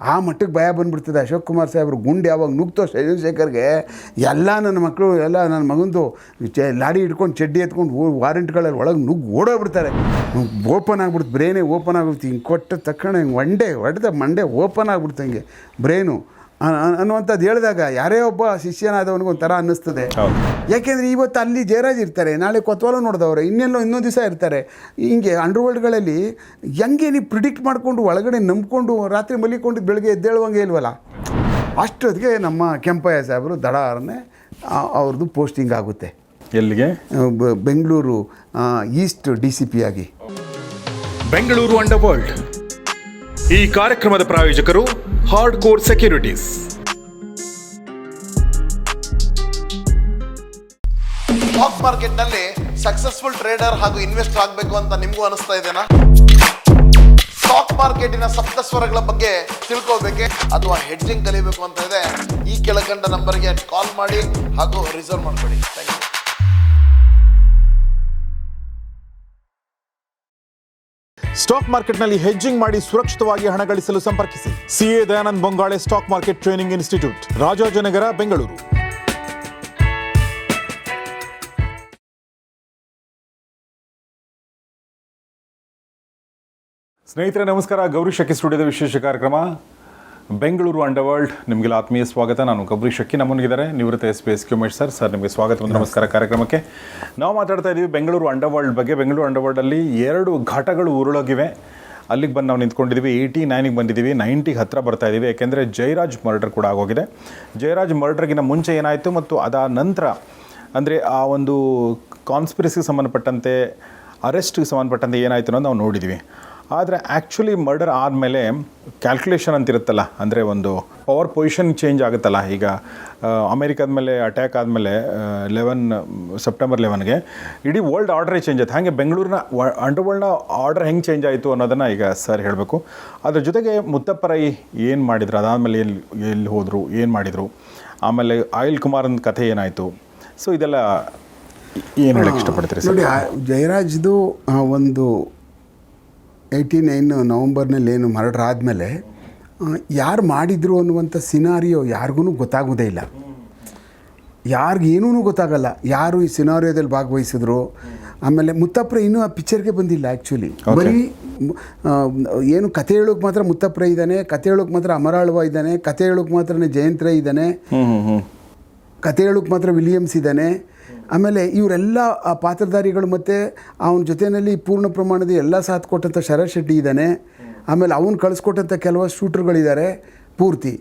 ಆ ಮಟ್ಟಕ್ಕೆ ಭಯ ಬಂದ್ಬಿಡ್ತದೆ. ಅಶೋಕ್ ಕುಮಾರ್ ಸಾಹೇಬ್ರು ಗುಂಡು ಯಾವಾಗ ನುಗ್ತೋ ಚಂದ್ರಶೇಖರ್ಗೆ ಎಲ್ಲ ನನ್ನ ಮಕ್ಕಳು, ಎಲ್ಲ ನನ್ನ ಮಗಂದು ಚೆ ಲಾರಿ ಹಿಡ್ಕೊಂಡು ಚಡ್ಡಿ ಎತ್ಕೊಂಡು ವಾರೆಂಟ್ಗಳಲ್ಲಿ ಒಳಗೆ ನುಗ್ಗಿ ಓಡೋಗ್ಬಿಡ್ತಾರೆ. ಓಪನ್ ಆಗ್ಬಿಡ್ತು, ಬ್ರೇನೇ ಓಪನ್ ಆಗ್ಬಿಡ್ತು ಹಿಂಗೆ ಕೊಟ್ಟ ತಕ್ಷಣ ಹಿಂಗೆ ಒಂಡೆ ಹೊಡೆದ ಮಂಡೆ ಓಪನ್ ಆಗ್ಬಿಡ್ತು ಹಂಗೆ. ಬ್ರೇನು ಅನ್ನುವಂಥದ್ದು ಹೇಳಿದಾಗ ಯಾರೇ ಒಬ್ಬ ಶಿಷ್ಯನಾದವನಿಗೆ ಒಂಥರ ಅನ್ನಿಸ್ತದೆ. ಯಾಕೆಂದರೆ ಇವತ್ತು ಅಲ್ಲಿ ಜಯರಾಜ್ ಇರ್ತಾರೆ ನಾಳೆ ಕೊತ್ವಾಲ ನೋಡಿದವರು ಇನ್ನೆಲ್ಲೋ ಇನ್ನೊಂದು ದಿವಸ ಇರ್ತಾರೆ. ಹಿಂಗೆ ಅಂಡರ್ವರ್ಲ್ಡ್ಗಳಲ್ಲಿ ಹೆಂಗೆ ನೀವು ಪ್ರಿಡಿಕ್ಟ್ ಮಾಡಿಕೊಂಡು ಒಳಗಡೆ ನಂಬಿಕೊಂಡು ರಾತ್ರಿ ಮಲಿಕೊಂಡು ಬೆಳಗ್ಗೆ ಎದ್ದೇಳುವಂಗೆ ಇಲ್ವಲ್ಲ? ಅಷ್ಟೊತ್ತಿಗೆ ನಮ್ಮ ಕೆಂಪಯ್ಯ ಸಾಹೇಬರು ದಡಾರನೇ ಅವ್ರದ್ದು ಪೋಸ್ಟಿಂಗ್ ಆಗುತ್ತೆ. ಎಲ್ಲಿಗೆ? Bengaluru east D C P ಆಗಿ. ಬೆಂಗಳೂರು ಅಂಡರ್ ವರ್ಲ್ಡ್ ಈ ಕಾರ್ಯಕ್ರಮದ ಪ್ರಾಯೋಜಕರು ಹಾರ್ಡ್ ಕೋರ್ ಸೆಕ್ಯೂರಿಟೀಸ್ ಸ್ಟಾಕ್ ಮಾರ್ಕೆಟ್ನಲ್ಲಿ ಸಕ್ಸಸ್ಫುಲ್ ಟ್ರೇಡರ್ ಹಾಗೂ ಇನ್ವೆಸ್ಟರ್ ಆಗಬೇಕು ಅಂತ ನಿಮಗೂ ಅನಿಸ್ತಾ ಇದೆನಾ? ಸ್ಟಾಕ್ ಮಾರ್ಕೆಟಿನ ಸಪ್ತ ಸ್ವರಗಳ ಬಗ್ಗೆ ತಿಳ್ಕೋಬೇಕೆ ಅಥವಾ ಹೆಡ್ಜಿಂಗ್ ಕಲಿಬೇಕು ಅಂತ ಇದೆ, ಈ ಕೆಳಕಂಡ ನಂಬರ್ಗೆ ಕಾಲ್ ಮಾಡಿ ಹಾಗೂ ರಿಸರ್ವ್ ಮಾಡ್ಕೊಳ್ಳಿ ಥ್ಯಾಂಕ್ ಯು ಸ್ಟಾಕ್ ಮಾರ್ಕೆಟ್ನಲ್ಲಿ ಹೆಜ್ಜಿಂಗ್ ಮಾಡಿ ಸುರಕ್ಷಿತವಾಗಿ ಹಣ ಗಳಿಸಲು ಸಂಪರ್ಕಿಸಿ. CA Dayanand Bongale stock market training institute, Rajajinagar, Bengaluru. ಸ್ನೇಹಿತರೆ, ನಮಸ್ಕಾರ. ಗೌರಿ ಶಕ್ಕಿ ಸ್ಟುಡಿಯೋದ ವಿಶೇಷ ಕಾರ್ಯಕ್ರಮ. ಬೆಂಗಳೂರು ಅಂಡರ್ ವರ್ಲ್ಡ್ ನಿಮಗೆಲ್ಲ ಆತ್ಮೀಯ ಸ್ವಾಗತ. ನಾನು ಗೌರಿ ಶಕ್ಕಿ ನಮ್ಮನಿಗಿದ್ದಾರೆ ನಿವೃತ್ತ ಎಸ್ ಪಿ ಎಸ್ ಕ್ಯುಮೇಶ್ ಸರ್ ಸರ್ ನಿಮಗೆ ಸ್ವಾಗತ. ನಮಸ್ಕಾರ ಕಾರ್ಯಕ್ರಮಕ್ಕೆ. ನಾವು ಮಾತಾಡ್ತಾ ಇದ್ದೀವಿ ಬೆಂಗಳೂರು ಅಂಡರ್ ವರ್ಲ್ಡ್ ಬಗ್ಗೆ. ಬೆಂಗಳೂರು ಅಂಡರ್ ವರ್ಲ್ಡಲ್ಲಿ ಎರಡು ಘಟಗಳು ಉರುಳೋಗಿವೆ. ಅಲ್ಲಿಗೆ ಬಂದು ನಾವು ನಿಂತ್ಕೊಂಡಿದ್ದೀವಿ ಏಯ್ಟಿ ನೈನಿಗೆ ಬಂದಿದ್ದೀವಿ ನೈಂಟಿಗೆ ಹತ್ತಿರ ಬರ್ತಾ ಇದ್ದೀವಿ ಯಾಕೆಂದರೆ ಜಯರಾಜ್ ಮರ್ಡರ್ ಕೂಡ ಆಗೋಗಿದೆ. ಜಯರಾಜ್ ಮರ್ಡರ್ಗಿನ ಮುಂಚೆ ಏನಾಯಿತು ಮತ್ತು ಅದಾದ ನಂತರ, ಅಂದರೆ ಆ ಒಂದು ಕಾನ್ಸ್ಪಿರಸಿಗೆ ಸಂಬಂಧಪಟ್ಟಂತೆ ಅರೆಸ್ಟ್ಗೆ ಸಂಬಂಧಪಟ್ಟಂತೆ ಏನಾಯಿತು ಅನ್ನೋದು ನಾವು ನೋಡಿದ್ವಿ. ಆದರೆ ಆ್ಯಕ್ಚುಲಿ ಮರ್ಡರ್ ಆದಮೇಲೆ ಕ್ಯಾಲ್ಕುಲೇಷನ್ ಅಂತಿರುತ್ತಲ್ಲ ಅಂದರೆ ಒಂದು ಪವರ್ ಪೊಸಿಷನ್ ಚೇಂಜ್ ಆಗುತ್ತಲ್ಲ. ಈಗ ಅಮೇರಿಕಾದ ಮೇಲೆ ಅಟ್ಯಾಕ್ ಆದಮೇಲೆ ಲೆವೆನ್ ಸೆಪ್ಟೆಂಬರ್ ಲೆವೆನ್ಗೆ ಇಡೀ ವರ್ಲ್ಡ್ ಆರ್ಡ್ರೇ ಚೇಂಜ್ ಆಯ್ತು. ಹಾಗೆ ಬೆಂಗಳೂರಿನ ಅಂಡರ್ ವರ್ಲ್ಡ್ನ ಆರ್ಡರ್ ಹೆಂಗೆ ಚೇಂಜ್ ಆಯಿತು ಅನ್ನೋದನ್ನು ಈಗ ಸರ್ ಹೇಳಬೇಕು. ಅದ್ರ ಜೊತೆಗೆ ಮುತ್ತಪ್ಪರೈ ಏನು ಮಾಡಿದ್ರು? ಅದಾದಮೇಲೆ ಎಲ್ಲಿ ಎಲ್ಲಿ ಹೋದರು? ಏನು ಮಾಡಿದರು? ಆಮೇಲೆ ಆಯಿಲ್ ಕುಮಾರನ ಕಥೆ ಏನಾಯಿತು? ಸೊ ಇದೆಲ್ಲ ಏನು ಹೇಳಕ್ಕೆ ಇಷ್ಟಪಡ್ತೀರಿ ಸರ್ ನೋಡಿ ಜಯರಾಜ್ದು ಒಂದು ಏಯ್ಟಿ ನೈನ್ ನವಂಬರ್ನಲ್ಲಿ ಏನು ಮರ್ಡರ್ ಆದಮೇಲೆ ಯಾರು ಮಾಡಿದರು ಅನ್ನುವಂಥ ಸಿನಾರಿಯೋ ಯಾರಿಗೂ ಗೊತ್ತಾಗೋದೇ ಇಲ್ಲ. ಯಾರಿಗೇನೂ ಗೊತ್ತಾಗಲ್ಲ ಯಾರು ಈ ಸಿನಾರಿಯೋದಲ್ಲಿ ಭಾಗವಹಿಸಿದ್ರು. ಆಮೇಲೆ ಮುತ್ತಪ್ರ ಇನ್ನೂ ಆ ಪಿಕ್ಚರ್ಗೆ ಬಂದಿಲ್ಲ ಆ್ಯಕ್ಚುಲಿ ಬರೀ ಏನು ಕತೆ ಹೇಳೋಕೆ ಮಾತ್ರ ಮುತ್ತಪ್ರ ಇದ್ದಾನೆ ಕತೆ ಹೇಳೋಕೆ ಮಾತ್ರ ಅಮರಾಳ್ವ ಇದ್ದಾನೆ ಕತೆ ಹೇಳೋಕೆ ಮಾತ್ರ ಜಯಂತ್ರ ಇದ್ದಾನೆ. ಕತೆ ಹೇಳೋಕೆ ಮಾತ್ರ ವಿಲಿಯಮ್ಸ್ ಇದ್ದಾನೆ. ಆಮೇಲೆ ಇವರೆಲ್ಲ ಆ ಪಾತ್ರಧಾರಿಗಳು ಮತ್ತು ಅವನ ಜೊತೆಯಲ್ಲಿ ಪೂರ್ಣ ಪ್ರಮಾಣದ ಎಲ್ಲ ಸಾಥ್ ಕೊಟ್ಟಂಥ ಶರತ್ ಶೆಟ್ಟಿ ಇದ್ದಾನೆ. ಆಮೇಲೆ ಅವನು ಕಳಿಸ್ಕೊಟ್ಟಂಥ ಕೆಲವು ಶೂಟರ್ಗಳಿದ್ದಾರೆ ಪೂರ್ತಿ.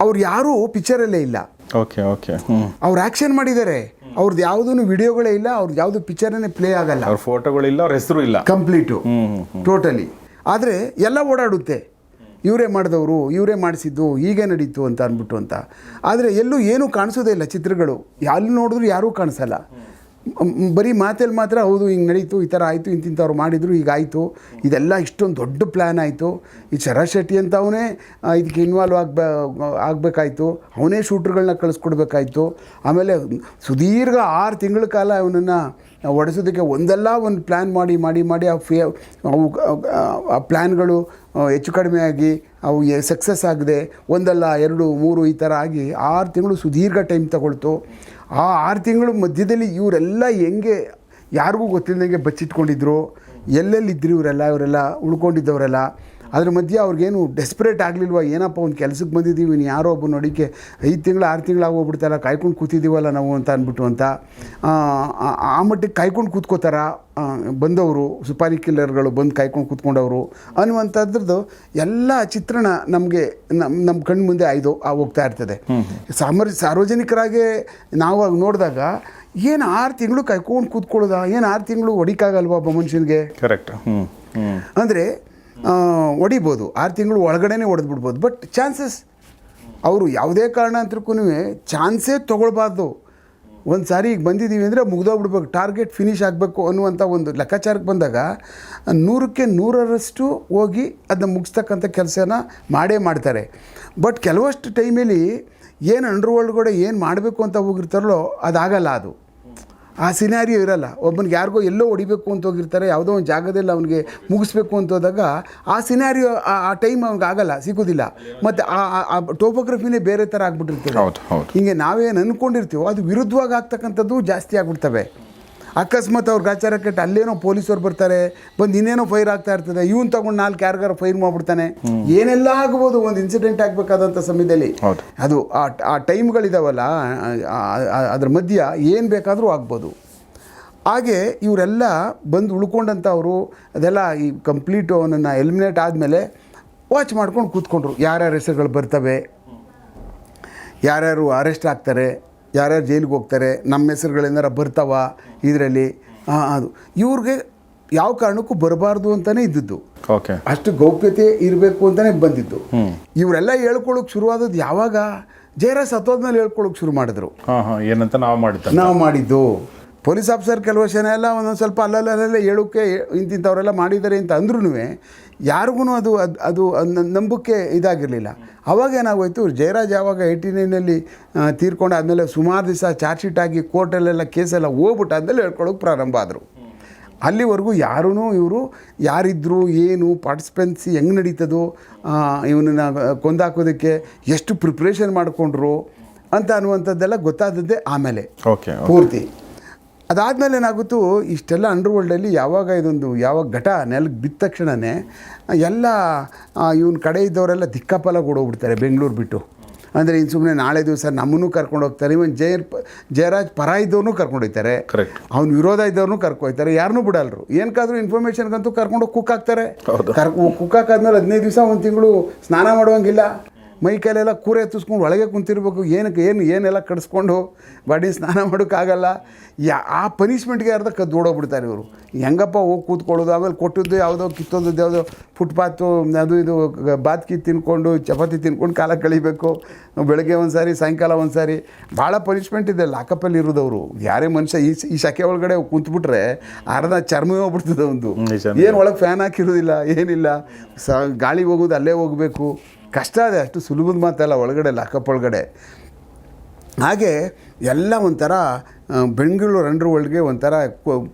ಅವ್ರು ಯಾರೂ ಪಿಕ್ಚರಲ್ಲೇ ಇಲ್ಲ. ಓಕೆ ಓಕೆ ಅವ್ರು ಆ್ಯಕ್ಷನ್ ಮಾಡಿದ್ದಾರೆ. ಅವ್ರದ್ದು ಯಾವುದೂ ವಿಡಿಯೋಗಳೇ ಇಲ್ಲ ಅವ್ರದ್ದು ಯಾವುದು ಪಿಕ್ಚರನ್ನೇ ಪ್ಲೇ ಆಗಲ್ಲ. ಅವ್ರ ಫೋಟೋಗಳಿಲ್ಲ ಅವ್ರ ಹೆಸರು ಇಲ್ಲ. ಕಂಪ್ಲೀಟು ಟೋಟಲಿ ಆದರೆ ಎಲ್ಲ ಓಡಾಡುತ್ತೆ. ಇವರೇ ಮಾಡಿದವರು, ಇವರೇ ಮಾಡಿಸಿದ್ದು, ಹೀಗೆ ನಡೀತು ಅಂತ ಅಂದ್ಬಿಟ್ಟು ಅಂತ. ಆದರೆ ಎಲ್ಲೂ ಏನೂ ಕಾಣಿಸೋದೇ ಇಲ್ಲ ಚಿತ್ರಗಳು. ಎಲ್ಲಿ ನೋಡಿದ್ರು ಯಾರೂ ಕಾಣಿಸಲ್ಲ. ಬರೀ ಮಾತಲ್ಲಿ ಮಾತ್ರ ಹೌದು, ಹಿಂಗೆ ನಡೀತು, ಈ ಥರ ಆಯಿತು, ಇಂತಿಂಥವ್ರು ಮಾಡಿದರು ಹೀಗಾಯಿತು ಇದೆಲ್ಲ ಇಷ್ಟೊಂದು ದೊಡ್ಡ ಪ್ಲ್ಯಾನ್ ಆಯಿತು. ಈ ಶರತ್ ಶೆಟ್ಟಿ ಅಂತ ಅವನೇ ಇದಕ್ಕೆ ಇನ್ವಾಲ್ವ್ ಆಗ್ಬ, ಆಗಬೇಕಾಯ್ತು. ಅವನೇ ಶೂಟ್ರ್ಗಳನ್ನ ಕಳಿಸ್ಕೊಡ್ಬೇಕಾಯ್ತು. ಆಮೇಲೆ ಸುದೀರ್ಘ ಆರು ತಿಂಗಳ ಕಾಲ ಅವನನ್ನು ಒಡಿಸೋದಕ್ಕೆ ಒಂದಲ್ಲ ಒಂದು ಪ್ಲ್ಯಾನ್ ಮಾಡಿ ಮಾಡಿ ಮಾಡಿ ಆ ಫೇ ಅವು, ಆ ಪ್ಲ್ಯಾನ್ಗಳು ಹೆಚ್ಚು ಕಡಿಮೆ ಆಗಿ ಅವು ಸಕ್ಸಸ್ ಆಗದೆ ಒಂದಲ್ಲ, ಎರಡು, ಮೂರು ಈ ಥರ ಆಗಿ ಆರು ತಿಂಗಳು ಸುದೀರ್ಘ ಟೈಮ್ ತಗೊಳ್ತು. ಆ ಆರು ತಿಂಗಳು ಮಧ್ಯದಲ್ಲಿ ಇವರೆಲ್ಲ ಹೆಂಗೆ, ಯಾರಿಗೂ ಗೊತ್ತಿಲ್ಲದಂಗೆ ಬಚ್ಚಿಟ್ಕೊಂಡಿದ್ರು. ಎಲ್ಲೆಲ್ಲಿದ್ದರು ಇವರೆಲ್ಲ ಇವರೆಲ್ಲ ಉಳ್ಕೊಂಡಿದ್ದವರೆಲ್ಲ ಅದ್ರ ಮಧ್ಯೆ ಅವ್ರಿಗೇನು ಡೆಸ್ಪರೇಟ್ ಆಗಲಿಲ್ವ? ಏನಪ್ಪ ಒಂದು ಕೆಲಸಕ್ಕೆ ಬಂದಿದ್ದೀವಿ ಇನ್ನು ಯಾರೋ ಒಬ್ಬ ನೋಡಿಕೆ ಐದು ತಿಂಗಳು ಆರು ತಿಂಗಳು ಆಗೋಗ್ಬಿಡ್ತಾರ ಕಾಯ್ಕೊಂಡು ಕೂತಿದ್ದೀವಲ್ಲ ನಾವು ಅಂತ ಅಂದ್ಬಿಟ್ಟು ಅಂತ ಆ, ಮಟ್ಟಿಗೆ ಕಾಯ್ಕೊಂಡು ಕೂತ್ಕೋತಾರ? ಬಂದವರು ಸುಪಾರಿ ಕಿಲ್ಲರ್ಗಳು ಬಂದು ಕಾಯ್ಕೊಂಡು ಕೂತ್ಕೊಂಡವರು. ಅನ್ನುವಂಥದ್ರದ್ದು ಎಲ್ಲ ಚಿತ್ರಣ ನಮಗೆ ನಮ್ಮ ನಮ್ಮ ಕಣ್ಣು ಮುಂದೆ ಆಯ್ದು ಆ ಹೋಗ್ತಾ ಇರ್ತದೆ. ಸಾಮರ್ ಸಾರ್ವಜನಿಕರಾಗೆ ನಾವು ಆಗ ನೋಡಿದಾಗ ಏನು ಆರು ತಿಂಗಳು ಕಾಯ್ಕೊಂಡು ಕೂತ್ಕೊಳ್ಳೋದ? ಏನು ಆರು ತಿಂಗಳು ಹೊಡಿಕಾಗಲ್ವಾ ಒಬ್ಬ ಮನುಷ್ಯನಿಗೆ? ಕರೆಕ್ಟ್ ಅಂದರೆ ಹೊಡಿಬೋದು ಆರು ತಿಂಗಳು ಒಳಗಡೆನೇ ಹೊಡೆದ್ಬಿಡ್ಬೋದು ಬಟ್ ಚಾನ್ಸಸ್ ಅವರು ಯಾವುದೇ ಕಾರಣಾಂತರಕ್ಕೂ ಚಾನ್ಸೇ ತೊಗೊಳ್ಬಾರ್ದು. ಒಂದು ಸಾರಿ ಈಗ ಬಂದಿದ್ದೀವಿ ಅಂದರೆ ಮುಗ್ದೋಗ್ಬಿಡ್ಬೇಕು. ಟಾರ್ಗೆಟ್ ಫಿನಿಶ್ ಆಗಬೇಕು ಅನ್ನುವಂಥ ಒಂದು ಲೆಕ್ಕಾಚಾರಕ್ಕೆ ಬಂದಾಗ ನೂರಕ್ಕೆ ನೂರರಷ್ಟು ಹೋಗಿ ಅದನ್ನ ಮುಗಿಸ್ತಕ್ಕಂಥ ಕೆಲಸನ ಮಾಡೇ ಮಾಡ್ತಾರೆ. ಬಟ್ ಕೆಲವಷ್ಟು ಟೈಮಲ್ಲಿ ಏನು ಅಂಡರ್ ಕೂಡ ಏನು ಮಾಡಬೇಕು ಅಂತ ಹೋಗಿರ್ತಾರಲ್ಲೋ ಅದಾಗಲ್ಲ ಅದು. ಆ ಸಿನಾರಿಯೋ ಇರಲ್ಲ. ಒಬ್ಬನಿಗೆ ಯಾರಿಗೋ ಎಲ್ಲೋ ಹೊಡಿಬೇಕು ಅಂತ ಹೋಗಿರ್ತಾರೆ ಯಾವುದೋ ಒಂದು ಜಾಗದಲ್ಲಿ ಅವನಿಗೆ ಮುಗಿಸ್ಬೇಕು ಅಂತ ಹೋದಾಗ ಆ ಸಿನಾರಿಯೋ ಆ ಟೈಮ್ ಅವ್ನಿಗೆ ಆಗಲ್ಲ ಸಿಗೋದಿಲ್ಲ. ಮತ್ತು ಆ ಟೋಪೋಗ್ರಫಿನೇ ಬೇರೆ ಥರ ಆಗ್ಬಿಟ್ಟಿರ್ತದೆ. ಹೀಗೆ ಹೌದು. ಹಿಂಗೆ ನಾವೇನು ಅಂದ್ಕೊಂಡಿರ್ತೀವೋ ಅದು ವಿರುದ್ಧವಾಗಿ ಆಗ್ತಕ್ಕಂಥದ್ದು ಜಾಸ್ತಿ ಆಗ್ಬಿಡ್ತವೆ. ಅಕಸ್ಮಾತ್ ಅವ್ರ ಗಾಚಾರ ಕೆಟ್ಟ ಅಲ್ಲೇನೋ ಪೊಲೀಸರು ಬರ್ತಾರೆ ಬಂದು ಇನ್ನೇನೋ ಫೈರ್ ಆಗ್ತಾ ಇರ್ತದೆ ಇವನ್ ತಗೊಂಡು ನಾಲ್ಕು ಯಾರಿಗಾರ ಫೈರ್ ಮಾಡ್ಬಿಡ್ತಾನೆ. ಏನೆಲ್ಲ ಆಗ್ಬೋದು ಒಂದು ಇನ್ಸಿಡೆಂಟ್ ಆಗಬೇಕಾದಂಥ ಸಮಯದಲ್ಲಿ. ಅದು ಆ ಆ ಟೈಮ್ಗಳಿದಾವಲ್ಲ ಅದ್ರ ಮಧ್ಯ ಏನು ಬೇಕಾದರೂ ಆಗ್ಬೋದು. ಹಾಗೆ ಇವರೆಲ್ಲ ಬಂದು ಉಳ್ಕೊಂಡಂಥವ್ರು ಅದೆಲ್ಲ ಈ ಕಂಪ್ಲೀಟು ಅವನನ್ನು ಎಲಿಮಿನೇಟ್ ಆದಮೇಲೆ ವಾಚ್ ಮಾಡ್ಕೊಂಡು ಕೂತ್ಕೊಂಡ್ರು. ಯಾರ್ಯಾರ ಹೆಸರುಗಳು ಬರ್ತವೆ ಯಾರ್ಯಾರು ಅರೆಸ್ಟ್ ಆಗ್ತಾರೆ ಯಾರ್ಯಾರು ಜೈಲಿಗೆ ಹೋಗ್ತಾರೆ ನಮ್ಮ ಹೆಸರುಗಳೇನಾರ ಬರ್ತಾವ ಇದರಲ್ಲಿ. ಅದು. ಇವ್ರಿಗೆ ಯಾವ ಕಾರಣಕ್ಕೂ ಬರಬಾರ್ದು ಅಂತಲೇ ಇದ್ದಿದ್ದು. ಓಕೆ ಅಷ್ಟು ಗೌಪ್ಯತೆ ಇರಬೇಕು ಅಂತಲೇ ಬಂದಿದ್ದು. ಇವರೆಲ್ಲ ಹೇಳ್ಕೊಳ್ಳೋಕೆ ಶುರುವಾದದ್ದು ಯಾವಾಗ? ಜಯರಾಜ್ ಸತ್ತೋದ್ಮೇಲೆ ಹೇಳ್ಕೊಳ್ಳೋಕೆ ಶುರು ಮಾಡಿದ್ರು. ಹಾಂ ಹಾಂ. ಏನಂತ ನಾವು ಮಾಡಿದ್ದು ನಾವು ಮಾಡಿದ್ದು. ಪೊಲೀಸ್ ಆಫೀಸರ್ ಕೆಲವು ಜನ ಎಲ್ಲ ಒಂದೊಂದು ಸ್ವಲ್ಪ ಅಲ್ಲಲ್ಲೇ ಹೇಳೋಕ್ಕೆ ಇಂತಿಂಥವರೆಲ್ಲ ಮಾಡಿದ್ದಾರೆ ಅಂತ ಅಂದ್ರೂ ಯಾರಿಗೂ ಅದು ಅದು ಅದು ನಂಬಿಕೆ ಇದಾಗಿರಲಿಲ್ಲ. ಅವಾಗ ಏನಾಗೋಯ್ತು ಜಯರಾಜ್ ಯಾವಾಗ ಏಯ್ಟಿ ನೈನಲ್ಲಿ ತೀರ್ಕೊಂಡು ಆದಮೇಲೆ ಸುಮಾರು ದಿವಸ ಚಾರ್ಜ್ ಶೀಟ್ ಆಗಿ ಕೋರ್ಟಲ್ಲೆಲ್ಲ ಕೇಸೆಲ್ಲ ಹೋಗ್ಬಿಟ್ಟು ಆದಮೇಲೆ ಹೇಳ್ಕೊಳ್ಳೋಕೆ ಪ್ರಾರಂಭ ಆದರು. ಅಲ್ಲಿವರೆಗೂ ಯಾರೂ ಇವರು ಯಾರಿದ್ರು ಏನು ಪಾರ್ಟಿಸಿಪೆನ್ಸಿ ಹೆಂಗೆ ನಡೀತದೋ ಇವನನ್ನು ಕೊಂದಾಕೋದಕ್ಕೆ ಎಷ್ಟು ಪ್ರಿಪ್ರೇಷನ್ ಮಾಡಿಕೊಂಡ್ರು ಅಂತ ಅನ್ನುವಂಥದ್ದೆಲ್ಲ ಗೊತ್ತಾದದ್ದೇ ಆಮೇಲೆ. ಓಕೆ. ಪೂರ್ತಿ. ಅದಾದಮೇಲೆ ಏನಾಗುತ್ತೋ ಇಷ್ಟೆಲ್ಲ ಅಂಡರ್ ವರ್ಲ್ಡಲ್ಲಿ ಯಾವಾಗ ಇದೊಂದು ಯಾವಾಗ ಘಟ ನೆಲಕ್ಕೆ ಬಿದ್ದ ತಕ್ಷಣವೇ ಎಲ್ಲ ಇವನ ಕಡೆ ಇದ್ದವರೆಲ್ಲ ದಿಕ್ಕಾಪಲ ಕೊಡೋಗ್ಬಿಡ್ತಾರೆ ಬೆಂಗಳೂರು ಬಿಟ್ಟು. ಅಂದರೆ ಇನ್ನು ಸುಮ್ಮನೆ ನಾಳೆ ದಿವಸ ನಮ್ಮನ್ನು ಕರ್ಕೊಂಡು ಹೋಗ್ತಾರೆ ಇವನ್ ಜಯ ಜಯರಾಜ್ ಪರ ಇದ್ದವನು ಕರ್ಕೊಂಡು ಹೋಗ್ತಾರೆ. Correct. ಅವ್ನ ವಿರೋಧ ಇದ್ದವ್ರನ್ನೂ ಕರ್ಕೊಯ್ತಾರೆ ಯಾರನ್ನೂ ಬಿಡಲ್ರು. ಏನಕ್ಕಾದ್ರೂ ಇನ್ಫಾರ್ಮೇಷನ್ಗಂತೂ ಕರ್ಕೊಂಡು ಕುಕ್ ಹಾಕ್ತಾರೆ ಕರ್ ಕುಕ್ ಹಾಕಾದ್ಮೇಲೆ ಹದಿನೈದು ದಿವಸ ಒಂದು ತಿಂಗಳು ಸ್ನಾನ ಮಾಡುವಂಗಿಲ್ಲ. ಮೈ ಕೈಲೆಲ್ಲ ಕೂರೆ ಎತ್ತಿಸ್ಕೊಂಡು ಒಳಗೆ ಕುಂತಿರ್ಬೇಕು. ಏನಕ್ಕೆ? ಏನು ಏನೆಲ್ಲ ಕಡಿಸ್ಕೊಂಡು ಬಾಡಿ ಸ್ನಾನ ಮಾಡೋಕ್ಕಾಗಲ್ಲ? ಯಾ ಆ ಪನಿಷ್ಮೆಂಟ್ಗೆ ಅರ್ಧ ಕದ್ದು ಓಡೋಗ್ಬಿಡ್ತಾರೆ ಇವರು. ಹೆಂಗಪ್ಪ ಹೋಗಿ ಕೂತ್ಕೊಳ್ಳೋದು? ಆಮೇಲೆ ಕೊಟ್ಟಿದ್ದು ಯಾವುದೋ ಕಿತ್ತೋದದ್ದು ಯಾವುದೋ ಫುಟ್ಪಾತು ಅದು ಇದು ಬಾತ್ಕಿ ತಿನ್ಕೊಂಡು ಚಪಾತಿ ತಿನ್ಕೊಂಡು ಕಾಲ ಕಳಿಬೇಕು. ಬೆಳಗ್ಗೆ ಒಂದು ಸಾರಿ ಸಾಯಂಕಾಲ ಒಂದು ಸಾರಿ ಭಾಳ ಪನಿಷ್ಮೆಂಟ್ ಇದೆ. ಲಾಕಪ್ಪಲ್ಲಿ ಇರೋದವರು. ಯಾರೇ ಮನುಷ್ಯ ಈ ಈ ಶಕೆ ಒಳಗಡೆ ಕುಂತ್ಬಿಟ್ರೆ ಅರ್ಧ ಚರ್ಮವೇ ಹೋಗ್ಬಿಡ್ತದೆ ಒಂದು. ಏನು ಒಳಗೆ ಫ್ಯಾನ್ ಹಾಕಿರೋದಿಲ್ಲ ಏನಿಲ್ಲ. ಸ ಗಾಳಿ ಹೋಗೋದು ಅಲ್ಲೇ ಹೋಗಬೇಕು. ಕಷ್ಟ ಅದೇ ಅಷ್ಟು ಸುಲಭದ ಮಾತಲ್ಲ ಒಳಗಡೆ ಲಾಕಪ್ ಒಳಗಡೆ. ಹಾಗೆ ಎಲ್ಲ ಒಂಥರ ಬೆಂಗಳೂರು ಅಂಡರ್ ವರ್ಲ್ಡ್ಗೆ ಒಂಥರ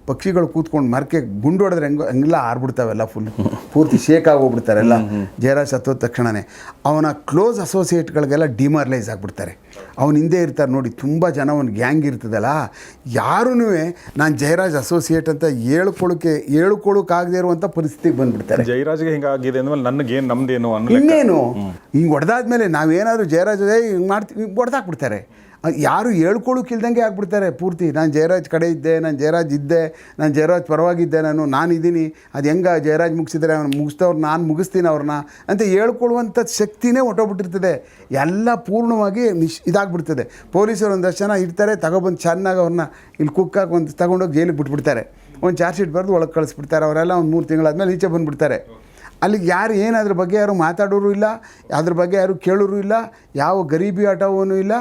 ಪಕ್ಷಿಗಳು ಕೂತ್ಕೊಂಡು ಮರಕ್ಕೆ ಗುಂಡು ಹೊಡೆದ್ರೆ ಹೆಂಗೋ ಹಂಗೆಲ್ಲ ಆರ್ಬಿಡ್ತಾವೆಲ್ಲ ಫುಲ್ ಪೂರ್ತಿ ಶೇಕ್ ಆಗೋಗ್ಬಿಡ್ತಾರೆ ಎಲ್ಲ. ಜಯರಾಜ್ ಸತ್ತೋದ ತಕ್ಷಣವೇ ಅವನ ಕ್ಲೋಸ್ ಅಸೋಸಿಯೇಟ್ಗಳಿಗೆಲ್ಲ ಡಿಮಾರಲೈಸ್ ಆಗಿಬಿಡ್ತಾರೆ. ಅವನ ಹಿಂದೆ ಇರ್ತಾರೆ ನೋಡಿ ತುಂಬ ಜನ ಒಂದು ಗ್ಯಾಂಗ್ ಇರ್ತದಲ್ಲ. ಯಾರೂ ನಾನು ಜಯರಾಜ್ ಅಸೋಸಿಯೇಟ್ ಅಂತ ಹೇಳ್ಕೊಳ್ಳೋಕೆ ಹೇಳ್ಕೊಳ್ಳೋಕ್ಕಾಗದೇ ಇರುವಂಥ ಪರಿಸ್ಥಿತಿಗೆ ಬಂದುಬಿಡ್ತಾರೆ. ಜಯರಾಜ್ಗೆ ಹಿಂಗಾಗಿದೆ ಅಂದ್ಮೇಲೆ ನನಗೇನು ನಮ್ದೇನು. ಇನ್ನೇನು? ಹಿಂಗೆ ಹೊಡೆದಾದ್ಮೇಲೆ ನಾವೇನಾದರೂ ಜಯರಾಜ್ ಹಿಂಗೆ ಮಾಡ್ತೀವಿ ಹೊಡೆದಾಕ್ಬಿಡ್ತಾರೆ. ಯಾರು ಹೇಳ್ಕೊಳ್ಳೋಕ್ಕಿಲ್ದಂಗೆ ಆಗ್ಬಿಡ್ತಾರೆ. ಪೂರ್ತಿ ನಾನು ಜಯರಾಜ್ ಕಡೆ ಇದ್ದೆ, ನಾನು ಜಯರಾಜ್ ಇದ್ದೆ, ನಾನು ಜಯರಾಜ್ ಪರವಾಗಿದ್ದೆ, ನಾನು ನಾನು ಇದ್ದೀನಿ ಅದು ಹೆಂಗೆ ಜಯರಾಜ್ ಮುಗಿಸಿದ್ರೆ ಅವ್ನು ಮುಗಿಸ್ತವ್ರು, ನಾನು ಮುಗಿಸ್ತೀನಿ ಅವ್ರನ್ನ ಅಂತ ಹೇಳ್ಕೊಳ್ಳುವಂಥ ಶಕ್ತಿನೇ ಹೊಟ್ಟೋಗ್ಬಿಟ್ಟಿರ್ತದೆ ಎಲ್ಲ ಪೂರ್ಣವಾಗಿ ನಿಶ್ ಇದಾಗ್ಬಿಡ್ತದೆ. ಪೊಲೀಸರು ಒಂದಷ್ಟು ಜನ ಇರ್ತಾರೆ ತಗೊಬಂದು ಚೆನ್ನಾಗಿ ಅವ್ರನ್ನ ಇಲ್ಲಿ ಕುಕ್ಕಾಗಿ ಒಂದು ತಗೊಂಡೋಗಿ ಜೈಲಿಗೆ ಬಿಟ್ಬಿಡ್ತಾರೆ. ಒಂದು ಚಾರ್ಜ್ ಶೀಟ್ ಬರೆದು ಒಳಗೆ ಕಳಿಸ್ಬಿಡ್ತಾರೆ. ಅವರೆಲ್ಲ ಒಂದು ಮೂರು ತಿಂಗಳಾದ್ಮೇಲೆ ಈಚೆ ಬಂದುಬಿಡ್ತಾರೆ. ಅಲ್ಲಿಗೆ ಯಾರು ಏನು ಅದ್ರ ಬಗ್ಗೆ ಯಾರು ಮಾತಾಡೋರು ಇಲ್ಲ, ಅದ್ರ ಬಗ್ಗೆ ಯಾರು ಕೇಳೋರು ಇಲ್ಲ, ಯಾವ ಗರೀಬಿ ಆಟವೂ ಇಲ್ಲ,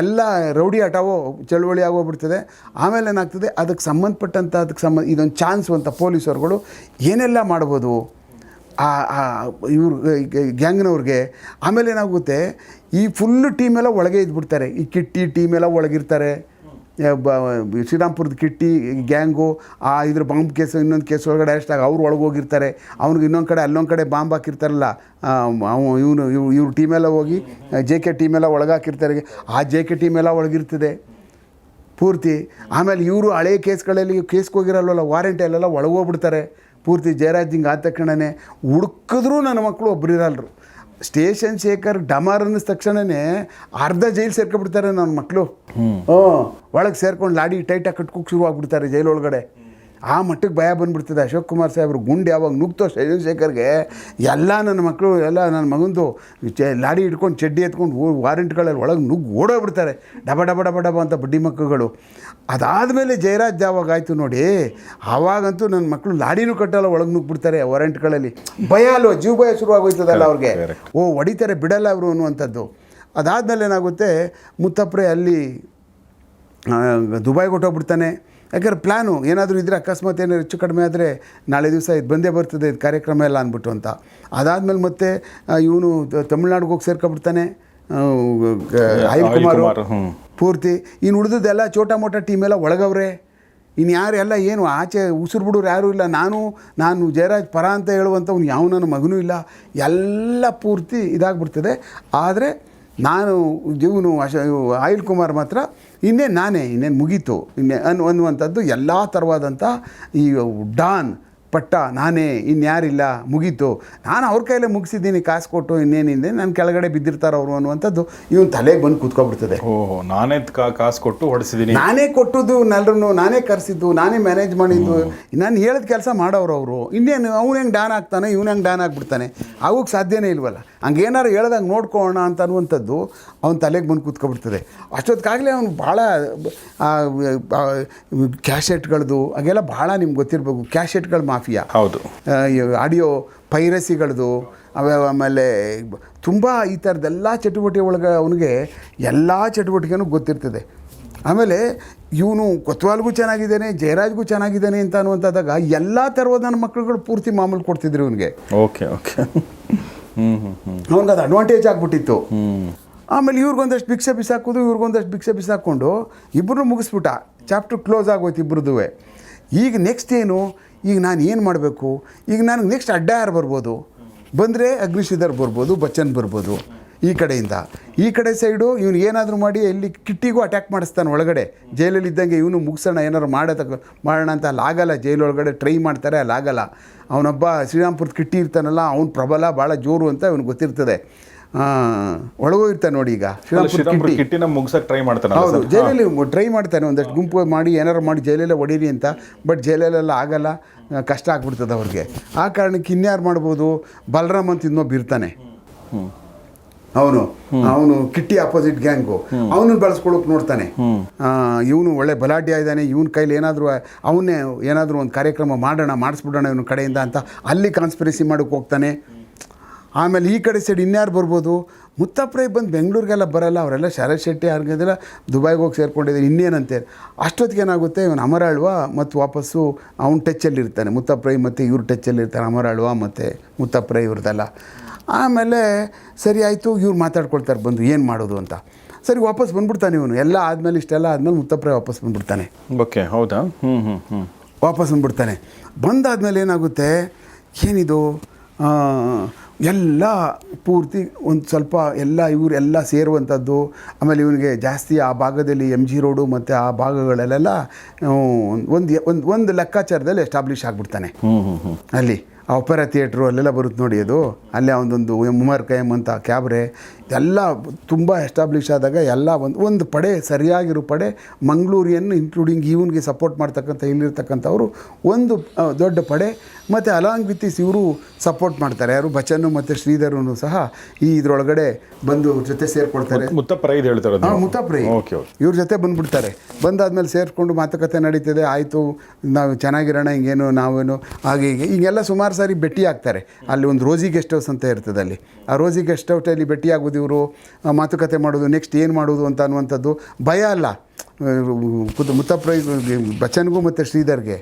ಎಲ್ಲ ರೌಡಿ ಆಟವೋ ಚಳುವಳಿ ಆಗೋಗ್ಬಿಡ್ತದೆ. ಆಮೇಲೆ ಏನಾಗ್ತದೆ, ಅದಕ್ಕೆ ಸಂಬಂಧಪಟ್ಟಂಥ ಅದಕ್ಕೆ ಸಂಬಂಧ ಇದೊಂದು ಚಾನ್ಸ್ ಅಂತ ಪೊಲೀಸರುಗಳು ಏನೆಲ್ಲ ಮಾಡ್ಬೋದು, ಆ ಇವ್ರು ಗ್ಯಾಂಗ್ನವ್ರಿಗೆ. ಆಮೇಲೆ ಏನಾಗುತ್ತೆ, ಈ ಫುಲ್ಲು ಟೀಮೆಲ್ಲ ಒಳಗೆ ಇದ್ಬಿಡ್ತಾರೆ, ಈ ಕಿಟ್ಟಿ ಟೀಮೆಲ್ಲ ಒಳಗಿರ್ತಾರೆ. ಶ್ರೀರಾಮ್ಪುರದ ಕಿಟ್ಟಿ, ಗ್ಯಾಂಗು, ಆ ಇದ್ರ ಬಾಂಬ್ ಕೇಸು, ಇನ್ನೊಂದು ಕೇಸ್ ಒಳಗಡೆ ಅರೆಸ್ಟ್ ಆಗಿ ಅವ್ರು ಒಳಗೆ ಹೋಗಿರ್ತಾರೆ ಅವ್ನಿಗೆ ಇನ್ನೊಂದು ಕಡೆ, ಅಲ್ಲೊಂದು ಕಡೆ ಬಾಂಬ್ ಹಾಕಿರ್ತಾರಲ್ಲ ಅವ ಇವನು, ಇವ್, ಇವ್ರ ಟೀಮೆಲ್ಲ ಹೋಗಿ ಜೆ ಕೆ ಟೀಮೆಲ್ಲ ಒಳಗೆ ಹಾಕಿರ್ತಾರೆ ಆ ಜೆ ಕೆ ಟೀಮೆಲ್ಲ ಒಳಗಿರ್ತದೆ. ಪೂರ್ತಿ. ಆಮೇಲೆ ಇವರು ಹಳೆ ಕೇಸ್ಗಳಲ್ಲಿ ಕೇಸ್ಗೆ ಹೋಗಿರಲ್ವಲ್ಲ ವಾರಂಟಿ ಅಲ್ಲೆಲ್ಲ ಒಳಗೋಗ್ಬಿಡ್ತಾರೆ. ಪೂರ್ತಿ ಜಯರಾಜ್ ಹಿಂಗೆ ಆದ ತಕ್ಷಣವೇ ಹುಡುಕಿದ್ರೂ ನನ್ನ ಮಕ್ಕಳು ಒಬ್ರು ಇರಲ್ರು. ಸ್ಟೇಷನ್ ಶೇಖರ್ ಡಮಾರ್ ಅನ್ನಿಸ್ ತಕ್ಷಣನೇ ಅರ್ಧ ಜೈಲು ಸೇರ್ಕೊಬಿಡ್ತಾರೆ ನನ್ನ ಮಕ್ಕಳು ಹ್ಞೂ ಒಳಗೆ ಸೇರ್ಕೊಂಡು ಲಾಡಿ ಟೈಟಾಗಿ ಕಟ್ಕೋಕ್ಕೆ ಶುರು ಆಗ್ಬಿಡ್ತಾರೆ ಜೈಲೊಳಗಡೆ. ಆ ಮಟ್ಟಕ್ಕೆ ಭಯ ಬಂದುಬಿಡ್ತದೆ. ಅಶೋಕ್ ಕುಮಾರ್ ಸಾಹೇಬ್ರು ಗುಂಡು ಯಾವಾಗ ನುಗ್ತೋ ಶೈಲೇಂದ್ರ ಶೇಖರ್ಗೆ ಎಲ್ಲ ನನ್ನ ಮಕ್ಕಳು ಎಲ್ಲ ನನ್ನ ಮಗಂದು ಚೆ ಲಾಡಿ ಹಿಡ್ಕೊಂಡು ಚಡ್ಡಿ ಎತ್ಕೊಂಡು ವಾರಂಟ್ಗಳಲ್ಲಿ ಒಳಗೆ ನುಗ್ಗಿ ಓಡೋಗ್ಬಿಡ್ತಾರೆ. ಡಬ ಡಬ ಡಬ ಡಬ ಅಂತ ಬಡ್ಡಿ ಮಕ್ಕಳುಗಳು. ಅದಾದಮೇಲೆ ಜಯರಾಜ್ ಯಾವಾಗ ಆಯಿತು ನೋಡಿ ಆವಾಗಂತೂ ನನ್ನ ಮಕ್ಕಳು ಲಾಡಿನೂ ಕಟ್ಟಲ್ಲ ಒಳಗೆ ನುಗ್ಬಿಡ್ತಾರೆ ವಾರಂಟ್ಗಳಲ್ಲಿ. ಭಯ ಅಲ್ವ? ಜೀವ ಭಯ ಶುರುವಾಗೋಯ್ತದಲ್ಲ ಅವ್ರಿಗೆ. ಓ ಹೊಡಿತಾರೆ ಬಿಡಲ್ಲ ಅವರು ಅನ್ನುವಂಥದ್ದು. ಅದಾದಮೇಲೆ ಏನಾಗುತ್ತೆ ಮುತ್ತಪ್ರೆ ಅಲ್ಲಿ ದುಬೈಗೆ ಹೊಟ್ಟೋಗ್ಬಿಡ್ತಾನೆ ಯಾಕಂದ್ರೆ ಪ್ಲ್ಯಾನು ಏನಾದರೂ ಇದ್ದರೆ ಅಕಸ್ಮಾತ್ ಏನಾದ್ರು ಹೆಚ್ಚು ಕಡಿಮೆ ಆದರೆ ನಾಳೆ ದಿವಸ ಇದು ಬಂದೇ ಬರ್ತದೆ ಇದು ಕಾರ್ಯಕ್ರಮ ಎಲ್ಲ ಅಂದ್ಬಿಟ್ಟು ಅಂತ. ಅದಾದಮೇಲೆ ಮತ್ತೆ ಇವನು ತಮಿಳ್ನಾಡಿಗೆ ಹೋಗಿ ಸೇರ್ಕೊಬಿಡ್ತಾನೆ ಅನಿಲ್ ಕುಮಾರ್. ಪೂರ್ತಿ. ಇನ್ನು ಉಳಿದದ್ದೆಲ್ಲ ಚೋಟ ಮೋಟ ಟೀಮೆಲ್ಲ ಒಳಗವ್ರೆ. ಇನ್ನು ಯಾರು ಎಲ್ಲ ಏನು ಆಚೆ ಉಸಿರು ಬಿಡೋರು ಯಾರೂ ಇಲ್ಲ. ನಾನು ನಾನು ಜಯರಾಜ್ ಪರ ಅಂತ ಹೇಳುವಂಥವ್ನು ಯಾವ ನನ್ನ ಮಗನೂ ಇಲ್ಲ. ಎಲ್ಲ ಪೂರ್ತಿ ಇದಾಗ್ಬಿಡ್ತದೆ. ಆದರೆ ನಾನು ಇವನು ಅಶ ಅಯಿಲ್ ಆಯಿಲ್ ಕುಮಾರ್ ಮಾತ್ರ ಇನ್ನೇನು ನಾನೇ ಇನ್ನೇನು ಮುಗೀತು. ಇನ್ನೇ ಅನ್ ಅನ್ನುವಂಥದ್ದು ಎಲ್ಲ ಥರವಾದಂಥ ಈ ಡಾನ್ ಪಟ್ಟ ನಾನೇ ಇನ್ಯಾರಿಲ್ಲ ಮುಗೀತು. ನಾನು ಅವ್ರ ಕೈಲೇ ಮುಗಿಸಿದ್ದೀನಿ ಕಾಸು ಕೊಟ್ಟು ಇನ್ನೇನಿದೆ ನನ್ನ ಕೆಳಗಡೆ ಬಿದ್ದಿರ್ತಾರೆ ಅವರು ಅನ್ನುವಂಥದ್ದು ಇವನು ತಲೆಗೆ ಬಂದು ಕೂತ್ಕೊಬಿಡ್ತದೆ. ಓಹ್ ನಾನೇ ಕಾ- ಕಾಸು ಕೊಟ್ಟು ಹೊಡೆಸಿದ್ದೀನಿ. ನಾನೇ ಕೊಟ್ಟದ್ದು ನಲ್ಲರೂ ನಾನೇ ಕರೆಸಿದ್ದು ನಾನೇ ಮ್ಯಾನೇಜ್ ಮಾಡಿದ್ದು. ನಾನು ಹೇಳಿದ ಕೆಲಸ ಮಾಡೋರು ಅವರು. ಇನ್ನೇನು ಅವ್ನು ಹೆಂಗೆ ಡಾನ್ ಆಗ್ತಾನೆ ಇವನು ಹೆಂಗೆ ಡಾನ್ ಆಗಿಬಿಡ್ತಾನೆ. ಆಗೋಕೆ ಸಾಧ್ಯನೇ ಇಲ್ವಲ್ಲ. ಹಂಗೇನಾರು ಹೇಳ್ದಂಗೆ ನೋಡ್ಕೋಣ ಅಂತ ಅನ್ನುವಂಥದ್ದು ಅವ್ನ ತಲೆಗೆ ಬಂದು ಕೂತ್ಕೊಬಿಡ್ತದೆ. ಅಷ್ಟೊತ್ತಿಗಾಗಲೇ ಅವ್ನು ಭಾಳ ಕ್ಯಾಶೆಟ್ಗಳದ್ದು ಹಾಗೆಲ್ಲ ಭಾಳ ನಿಮ್ಗೆ ಗೊತ್ತಿರಬೇಕು. ಕ್ಯಾಶೆಟ್ಗಳ ಮಾಫಿಯಾ. ಹೌದು. ಆಡಿಯೋ ಪೈರಸಿಗಳದು ಆಮೇಲೆ ತುಂಬ ಈ ಥರದ್ದೆಲ್ಲ ಚಟುವಟಿಕೆ ಒಳಗೆ ಅವನಿಗೆ ಎಲ್ಲ ಚಟುವಟಿಕೆನೂ ಗೊತ್ತಿರ್ತದೆ. ಆಮೇಲೆ ಇವನು ಕೊತ್ವಾಲ್ಗೂ ಚೆನ್ನಾಗಿದ್ದಾನೆ ಜಯರಾಜ್ಗೂ ಚೆನ್ನಾಗಿದ್ದಾನೆ ಅಂತ ಅನ್ನುವಂಥದ್ದಾಗ ಎಲ್ಲ ಥರದ ನನ್ನ ಮಕ್ಕಳುಗಳು ಪೂರ್ತಿ ಮಾಮೂಲು ಕೊಡ್ತಿದ್ರು ಇವನಿಗೆ. Okay okay. ಹ್ಞೂ ಹ್ಞೂ ಹ್ಞೂ ಅವ್ನಿಗೆ ಅದು ಅಡ್ವಾಂಟೇಜ್ ಆಗ್ಬಿಟ್ಟಿತ್ತು ಆಮೇಲೆ ಇವ್ರಿಗೊಂದಷ್ಟು ಭಿಕ್ಷೆ ಬಿಸಾಕೋದು ಇವ್ರಿಗೊಂದಷ್ಟು ಭಿಕ್ಷೆ ಬಿಸಾಕೊಂಡು ಇಬ್ಬರು ಮುಗಿಸ್ಬಿಟ್ಟ. ಚಾಪ್ಟರ್ ಕ್ಲೋಸ್ ಆಗೋಯ್ತು ಇಬ್ಬರದ್ದು ಈಗ ನೆಕ್ಸ್ಟ್ ಏನು? ಈಗ ನಾನು ಏನು ಮಾಡಬೇಕು? ಈಗ ನನಗೆ ನೆಕ್ಸ್ಟ್ ಅಡ್ಡ ಯಾರು ಬರ್ಬೋದು. ಬಂದರೆ ಅಗ್ನಿಶ್ರೀಧರ್ ಬರ್ಬೋದು ಬಚ್ಚನ್ ಬರ್ಬೋದು. ಈ ಕಡೆಯಿಂದ. ಈ ಕಡೆ ಸೈಡು ಇವನು ಏನಾದರೂ ಮಾಡಿ ಇಲ್ಲಿ ಕಿಟ್ಟಿಗೂ ಅಟ್ಯಾಕ್ ಮಾಡಿಸ್ತಾನೆ ಒಳಗಡೆ. ಜೈಲಲ್ಲಿ ಇದ್ದಂಗೆ ಇವನು ಮುಗಿಸೋಣ ಏನಾದ್ರು ಮಾಡೋದ ಮಾಡೋಣ ಅಂತ ಅಲ್ಲಿ ಆಗಲ್ಲ. ಜೈಲೊಳಗಡೆ ಟ್ರೈ ಮಾಡ್ತಾರೆ ಅಲ್ಲಾಗಲ್ಲ ಅವನೊಬ್ಬ ಶ್ರೀರಾಮ್ಪುರದ ಕಿಟ್ಟಿ ಇರ್ತಾನಲ್ಲ ಅವ್ನು ಪ್ರಬಲ ಭಾಳ ಜೋರು ಅಂತ ಇವನು ಗೊತ್ತಿರ್ತದೆ. ಒಳಗೋಗಿರ್ತಾನೆ ನೋಡಿ ಈಗ ಟ್ರೈ ಮಾಡ್ತಾನೆ ಹೌದು ಜೈಲಲ್ಲಿ ಟ್ರೈ ಮಾಡ್ತಾನೆ ಒಂದಷ್ಟು ಗುಂಪು ಮಾಡಿ ಏನಾರು ಮಾಡಿ ಜೈಲಲ್ಲೇ ಹೊಡೀರಿ ಅಂತ. ಬಟ್ ಜೈಲಲ್ಲೆಲ್ಲ ಆಗಲ್ಲ ಕಷ್ಟ ಆಗ್ಬಿಡ್ತದೆ ಅವ್ರಿಗೆ. ಆ ಕಾರಣಕ್ಕೆ ಇನ್ಯಾರು ಮಾಡ್ಬೋದು? ಬಲರಾಮ್ ಅಂತ ಇನ್ನೊಬ್ಬ ಇರ್ತಾನೆ. ಅವನು. ಅವನು ಕಿಟ್ಟಿ ಅಪೋಸಿಟ್ ಗ್ಯಾಂಗು ಅವನು ಬೆಳೆಸ್ಕೊಳಕ್ ನೋಡ್ತಾನೆ. ಇವನು ಒಳ್ಳೆ ಬಲಾಢ್ಯ ಇದ್ದಾನೆ ಇವನ ಕೈಲಿ ಏನಾದರೂ ಅವನ್ನೇ ಏನಾದರೂ ಒಂದು ಕಾರ್ಯಕ್ರಮ ಮಾಡೋಣ ಮಾಡಿಸ್ಬಿಡೋಣ ಇವನ ಕಡೆಯಿಂದ ಅಂತ ಅಲ್ಲಿ ಕಾನ್ಸ್ಪಿರಸಿ ಮಾಡೋಕ್ಕೆ ಹೋಗ್ತಾನೆ. ಆಮೇಲೆ ಈ ಕಡೆ ಸೈಡ್ ಇನ್ಯಾರು ಬರ್ಬೋದು? ಮುತ್ತಪ್ರೈ ಬಂದು ಬೆಂಗಳೂರಿಗೆಲ್ಲ ಬರಲ್ಲ ಅವರೆಲ್ಲ ಶರತ್ ಶೆಟ್ಟಿ ಅವ್ರಿಗೆಲ್ಲ ದುಬೈಗೆ ಹೋಗಿ ಸೇರ್ಕೊಂಡಿದ್ದಾರೆ ಇನ್ನೇನಂತೆ? ಅಷ್ಟೊತ್ತಿಗೆ ಏನಾಗುತ್ತೆ ಇವನು ಅಮರಾಳ್ವ ಮತ್ತು ವಾಪಸ್ಸು ಅವ್ನು ಟಚ್ಚಲ್ಲಿರ್ತಾನೆ ಮುತ್ತಪ್ರೈ ಮತ್ತು ಇವ್ರ ಟಚ್ಚಲ್ಲಿ ಇರ್ತಾರೆ ಅಮರಾಳ್ವ ಮತ್ತು ಮುತ್ತಪ್ರೈ ಇವ್ರದ್ದೆಲ್ಲ ಆಮೇಲೆ ಸರಿ ಆಯಿತು ಇವ್ರು ಮಾತಾಡ್ಕೊಳ್ತಾರೆ ಬಂದು ಏನು ಮಾಡೋದು ಅಂತ. ಸರಿ ವಾಪಸ್ ಬಂದ್ಬಿಡ್ತಾನೆ ಇವನು. ಎಲ್ಲ ಆದಮೇಲೆ ಇಷ್ಟೆಲ್ಲ ಆದಮೇಲೆ ಮುತ್ತಪ್ರಾಯ ವಾಪಸ್ ಬಂದ್ಬಿಡ್ತಾನೆ. ಓಕೆ ಹೌದಾ? ಹ್ಞೂ ಹ್ಞೂ ಹ್ಞೂ ವಾಪಸ್ ಬಂದ್ಬಿಡ್ತಾನೆ. ಬಂದಾದಮೇಲೆ ಏನಾಗುತ್ತೆ? ಏನಿದು? ಎಲ್ಲ ಪೂರ್ತಿ ಒಂದು ಸ್ವಲ್ಪ ಎಲ್ಲ ಇವರು ಎಲ್ಲ ಸೇರುವಂಥದ್ದು ಆಮೇಲೆ ಇವನಿಗೆ ಜಾಸ್ತಿ ಆ ಭಾಗದಲ್ಲಿ ಎಂ ಜಿ ರೋಡು ಮತ್ತು ಆ ಭಾಗಗಳಲ್ಲೆಲ್ಲ ಒಂದು ಒಂದು ಒಂದು ಲೆಕ್ಕಾಚಾರದಲ್ಲಿ ಎಸ್ಟಾಬ್ಲಿಷ್ ಆಗಿಬಿಡ್ತಾನೆ. ಅಲ್ಲಿ. ಆ ಒಪೆರಾ ಥಿಯೇಟ್ರು ಅಲ್ಲೆಲ್ಲ ಬರುತ್ತೆ ನೋಡಿ ಅದು. ಅಲ್ಲೇ ಒಂದೊಂದು ಮುಮರ್ ಕೈಮ್ ಅಂತ ಕ್ಯಾಬ್ರೆ. ಎಲ್ಲ ತುಂಬ ಎಸ್ಟಾಬ್ಲಿಷ್ ಆದಾಗ ಎಲ್ಲ ಒಂದು ಒಂದು ಪಡೆ ಸರಿಯಾಗಿರೋ ಪಡೆ ಮಂಗಳೂರಿಯನ್ನು ಇನ್ಕ್ಲೂಡಿಂಗ್ ಇವನಿಗೆ ಸಪೋರ್ಟ್ ಮಾಡ್ತಕ್ಕಂಥ ಇಲ್ಲಿರ್ತಕ್ಕಂಥವರು ಒಂದು ದೊಡ್ಡ ಪಡೆ. ಮತ್ತು ಅಲಾಂಗ್ ವಿತ್ ಇಸ್ ಇವರು ಸಪೋರ್ಟ್ ಮಾಡ್ತಾರೆ. ಯಾರು ಬಚ್ಚನ್ನು ಮತ್ತು ಶ್ರೀಧರನು ಸಹ ಈ ಇದರೊಳಗಡೆ ಬಂದು ಜೊತೆ ಸೇರ್ಕೊಳ್ತಾರೆ. ಮುತ್ತಪ್ರೈ ಹೇಳ್ತಾರೆ ಹಾಂ ಮುತ್ತಪ್ರೈ ಓಕೆ ಓಕೆ. ಇವ್ರ ಜೊತೆ ಬಂದ್ಬಿಡ್ತಾರೆ. ಬಂದಾದ್ಮೇಲೆ ಸೇರಿಕೊಂಡು ಮಾತುಕತೆ ನಡೀತದೆ. ಆಯಿತು ನಾವು ಚೆನ್ನಾಗಿರೋಣ ಹಿಂಗೇನು ನಾವೇನು ಹಾಗೆ ಹೀಗೆ. ಹಿಂಗೆಲ್ಲ ಸುಮಾರು ಸಾರಿ ಭೇಟಿ ಆಗ್ತಾರೆ. ಅಲ್ಲಿ ಒಂದು ರೋಜಿ ಗೆಸ್ಟ್ ಹೌಸ್ ಅಂತ ಇರ್ತದೆ ಅಲ್ಲಿ. ಆ ರೋಜಿ ಗೆಸ್ಟ್ ಹೌಸಲ್ಲಿ ಆಗೋದು ಇವರು ಮಾತುಕತೆ ಮಾಡೋದು ನೆಕ್ಸ್ಟ್ ಏನು ಮಾಡೋದು ಅಂತ ಅನ್ನುವಂಥದ್ದು ಭಯ ಅಲ್ಲ. ಕುತ್ ಮುತ್ತಪ್ರ ಬಚ್ಚನ್ಗೂ ಮತ್ತು ಶ್ರೀಧರ್ಗೆ.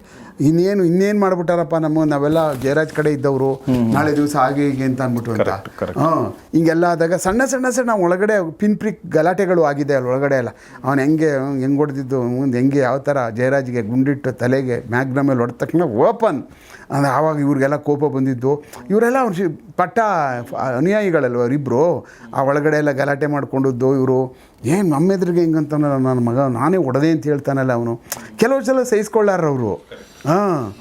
ಇನ್ನೇನು ಇನ್ನೇನು ಮಾಡ್ಬಿಟ್ಟಾರಪ್ಪ ನಮ್ಮ ನಾವೆಲ್ಲ ಜಯರಾಜ್ ಕಡೆ ಇದ್ದವರು. ನಾಳೆ ದಿವಸ ಹಾಗೆ ಹೀಗೆ ಅಂತ ಅಂದ್ಬಿಟ್ಟು ಅಂತ. ಹಾಂ ಹಿಂಗೆಲ್ಲ ಆದಾಗ ಸಣ್ಣ ಸಣ್ಣ ಸಣ್ಣ ಒಳಗಡೆ ಪಿನ್ ಪ್ರಿಕ್ ಗಲಾಟೆಗಳು ಆಗಿದೆ ಅಲ್ಲಿ ಒಳಗಡೆ ಎಲ್ಲ. ಅವನು ಹೆಂಗೆ ಹೆಂಗೆ ಹೊಡೆದಿದ್ದು ಮುಂದೆ ಹೆಂಗೆ ಯಾವ ಥರ ಜಯರಾಜ್ಗೆ ಗುಂಡಿಟ್ಟು ತಲೆಗೆ ಮ್ಯಾಗ್ನ ಮೇಲೆ ಹೊಡೆದ ತಕ್ಷಣ ಓಪನ್. ಅಂದರೆ ಆವಾಗ ಇವ್ರಿಗೆಲ್ಲ ಕೋಪ ಬಂದಿದ್ದು. ಇವರೆಲ್ಲ ಅವ್ರು ಪಟ್ಟ ಅನುಯಾಯಿಗಳಲ್ವ ಅವರಿಬ್ಬರು ಆ ಒಳಗಡೆ ಎಲ್ಲ ಗಲಾಟೆ ಮಾಡಿಕೊಂಡಿದ್ದು ಇವರು. ಏನು ನಮ್ಮೆದ್ರಿಗೆ ಹೆಂಗಂತಾನಲ್ಲ ನನ್ನ ಮಗ? ನಾನೇ ಒಡದೆ ಅಂತ ಹೇಳ್ತಾನಲ್ಲ ಅವನು. ಕೆಲವು ಸಲ ಸಹಿಸ್ಕೊಳ್ಳಾರ ಅವರು. ಹಾಂ.